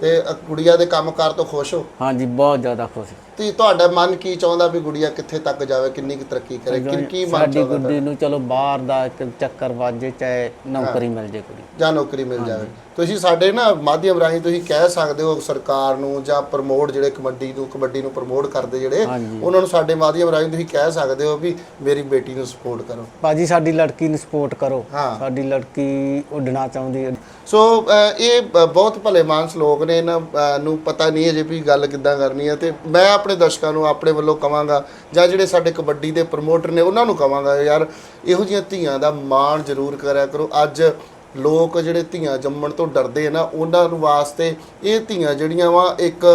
ਤੇ ਅ, ਗੁੜੀਆ ਦੇ ਕੰਮਕਾਰ ਤੋਂ ਖੁਸ਼ ਹੋ?
ਹਾਂਜੀ ਬਹੁਤ ਜ਼ਿਆਦਾ ਖੁਸ਼।
ਤੇ ਤੁਹਾਡਾ ਮਨ ਕੀ ਚਾਹੁੰਦਾ ਵੀ ਗੁੜੀਆ ਕਿੱਥੇ ਤੱਕ ਜਾਵੇ ਕਿੰਨੀ ਕੁ ਤਰੱਕੀ ਕਰੇ ਕਿ ਕੀ ਮਨ
ਸਾਡੀ
ਚਾਹੁੰਦਾ
ਗੁੱਡੀ ਨੂੰ ਚਲੋ ਬਾਹਰ ਦਾ ਇੱਕ ਚੱਕਰ ਵਾਜੇ ਚਾਹੇ ਨੌਕਰੀ ਮਿਲ ਜੇ ਕੁੜੀ।
ਜਾਂ ਨੌਕਰੀ ਮਿਲ ਜਾਵੇ। ਤੁਸੀਂ ਸਾਡੇ ਨਾ ਮਾਧਿਅਮ ਰਾਹੀਂ ਤੁਸੀਂ ਕਹਿ ਸਕਦੇ ਹੋ ਸਰਕਾਰ ਨੂੰ ਜਾਂ ਪ੍ਰਮੋਟ ਜਿਹੜੇ ਕਬੱਡੀ ਨੂੰ ਕਬੱਡੀ ਨੂੰ ਪ੍ਰਮੋਟ ਕਰਦੇ ਜਿਹੜੇ
ਹਾਂਜੀ।
ਉਹਨਾਂ ਨੂੰ ਸਾਡੇ ਮਾਧਿਅਮ ਰਾਹੀਂ ਤੁਸੀਂ ਕਹਿ ਸਕਦੇ ਹੋ ਵੀ ਮੇਰੀ ਬੇਟੀ ਨੂੰ ਸਪੋਰਟ ਕਰੋ।
ਭਾਜੀ ਸਾਡੀ ਲੜਕੀ ਨੂੰ ਸਪੋਰਟ ਕਰੋ।
ਹਾਂ।
ਸਾਡੀ ਲੜਕੀ ਉੱਡਣਾ ਚਾਹੁੰਦੀ ਹੈ।
ਸੋ ਅ, ਇਹ ਬ- ਬਹੁਤ ਭਲੇ ਮਾਨਸ ਲੋਕ ਨੇ ਇਹਨਾਂ ਅ, ਨੂੰ ਪਤਾ ਨਹੀਂ ਅਜੇ ਵੀ ਗੱਲ ਕਿੱਦਾਂ ਕਰਨੀ ਹੈ ਤੇ ਮੈਂ ਆਪਣੇ ਦਰਸ਼ਕਾਂ ਨੂੰ, ਆਪਣੇ ਵੱਲੋਂ ਕਵਾਂਗਾ ਜਾਂ ਜਿਹੜੇ ਸਾਡੇ ਕਬੱਡੀ ਦੇ ਪ੍ਰਮੋਟਰ ਨੇ ਉਹਨਾਂ ਨੂੰ ਕਵਾਂਗਾ, ਯਾਰ ਇਹੋ ਜਿਹੀਆਂ ਧੀਆਂ ਦਾ ਮਾਣ ਜ਼ਰੂਰ ਕਰਿਆ ਕਰੋ। ਅੱਜ ਲੋਕ ਜਿਹੜੇ ਧੀਆਂ ਜੰਮਣ ਤੋਂ ਡਰਦੇ ਆ ਨਾ, ਉਹਨਾਂ ਨੂੰ ਵਾਸਤੇ ਇਹ ਧੀਆਂ ਜਿਹੜੀਆਂ ਵਾ ਇੱਕ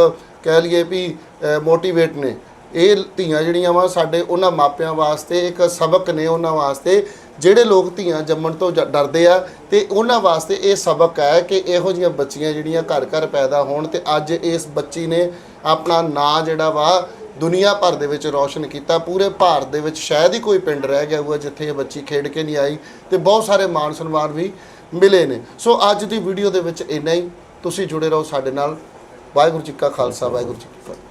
ਕਹਿ ਲਈਏ ਵੀ ਮੋਟੀਵੇਟ ਨੇ। ਇਹ ਧੀਆਂ ਜਿਹੜੀਆਂ ਵਾ ਸਾਡੇ ਉਹਨਾਂ ਮਾਪਿਆਂ ਵਾਸਤੇ, ਇੱਕ ਸਬਕ ਨੇ ਉਹਨਾਂ ਵਾਸਤੇ, ਜਿਹੜੇ ਲੋਕ ਧੀਆਂ ਜੰਮਣ ਤੋਂ ਜ- ਡਰਦੇ ਆ ਤੇ ਉਹਨਾਂ ਵਾਸਤੇ ਇਹ ਸਬਕ ਹੈ ਕਿ ਇਹੋ ਜਿਹੀਆਂ ਬੱਚੀਆਂ ਜਿਹੜੀਆਂ ਘਰ ਘਰ ਪੈਦਾ ਹੋਣ ਤੇ ਅੱਜ ਇਸ ਬੱਚੀ ਨੇ ਆਪਣਾ ਨਾਂ ਜਿਹੜਾ ਵਾ ਦੁਨੀਆ ਭਰ ਦੇ ਵਿੱਚ ਰੌਸ਼ਨ ਕੀਤਾ। ਪੂਰੇ ਭਾਰਤ ਦੇ ਵਿੱਚ ਸ਼ਾਇਦ ਹੀ ਕੋਈ ਪਿੰਡ ਰਹਿ ਗਿਆ ਹੋਊਗਾ ਜਿੱਥੇ ਇਹ ਬੱਚੀ ਖੇਡ ਕੇ ਨਹੀਂ ਆਈ ਤੇ ਬਹੁਤ ਸਾਰੇ ਮਾਣ ਸਨਮਾਨ ਵੀ ਮਿਲੇ ਨੇ। ਸੋ ਅੱਜ ਦੀ ਵੀਡੀਓ ਦੇ ਵਿੱਚ ਇੰਨਾ ਹੀ। ਤੁਸੀਂ ਜੁੜੇ ਰਹੋ ਸਾਡੇ ਨਾਲ। ਵਾਹਿਗੁਰੂ ਜੀ ਕਾ ਖਾਲਸਾ, ਵਾਹਿਗੁਰੂ ਜੀ ਕੀ ਫਤਿਹ।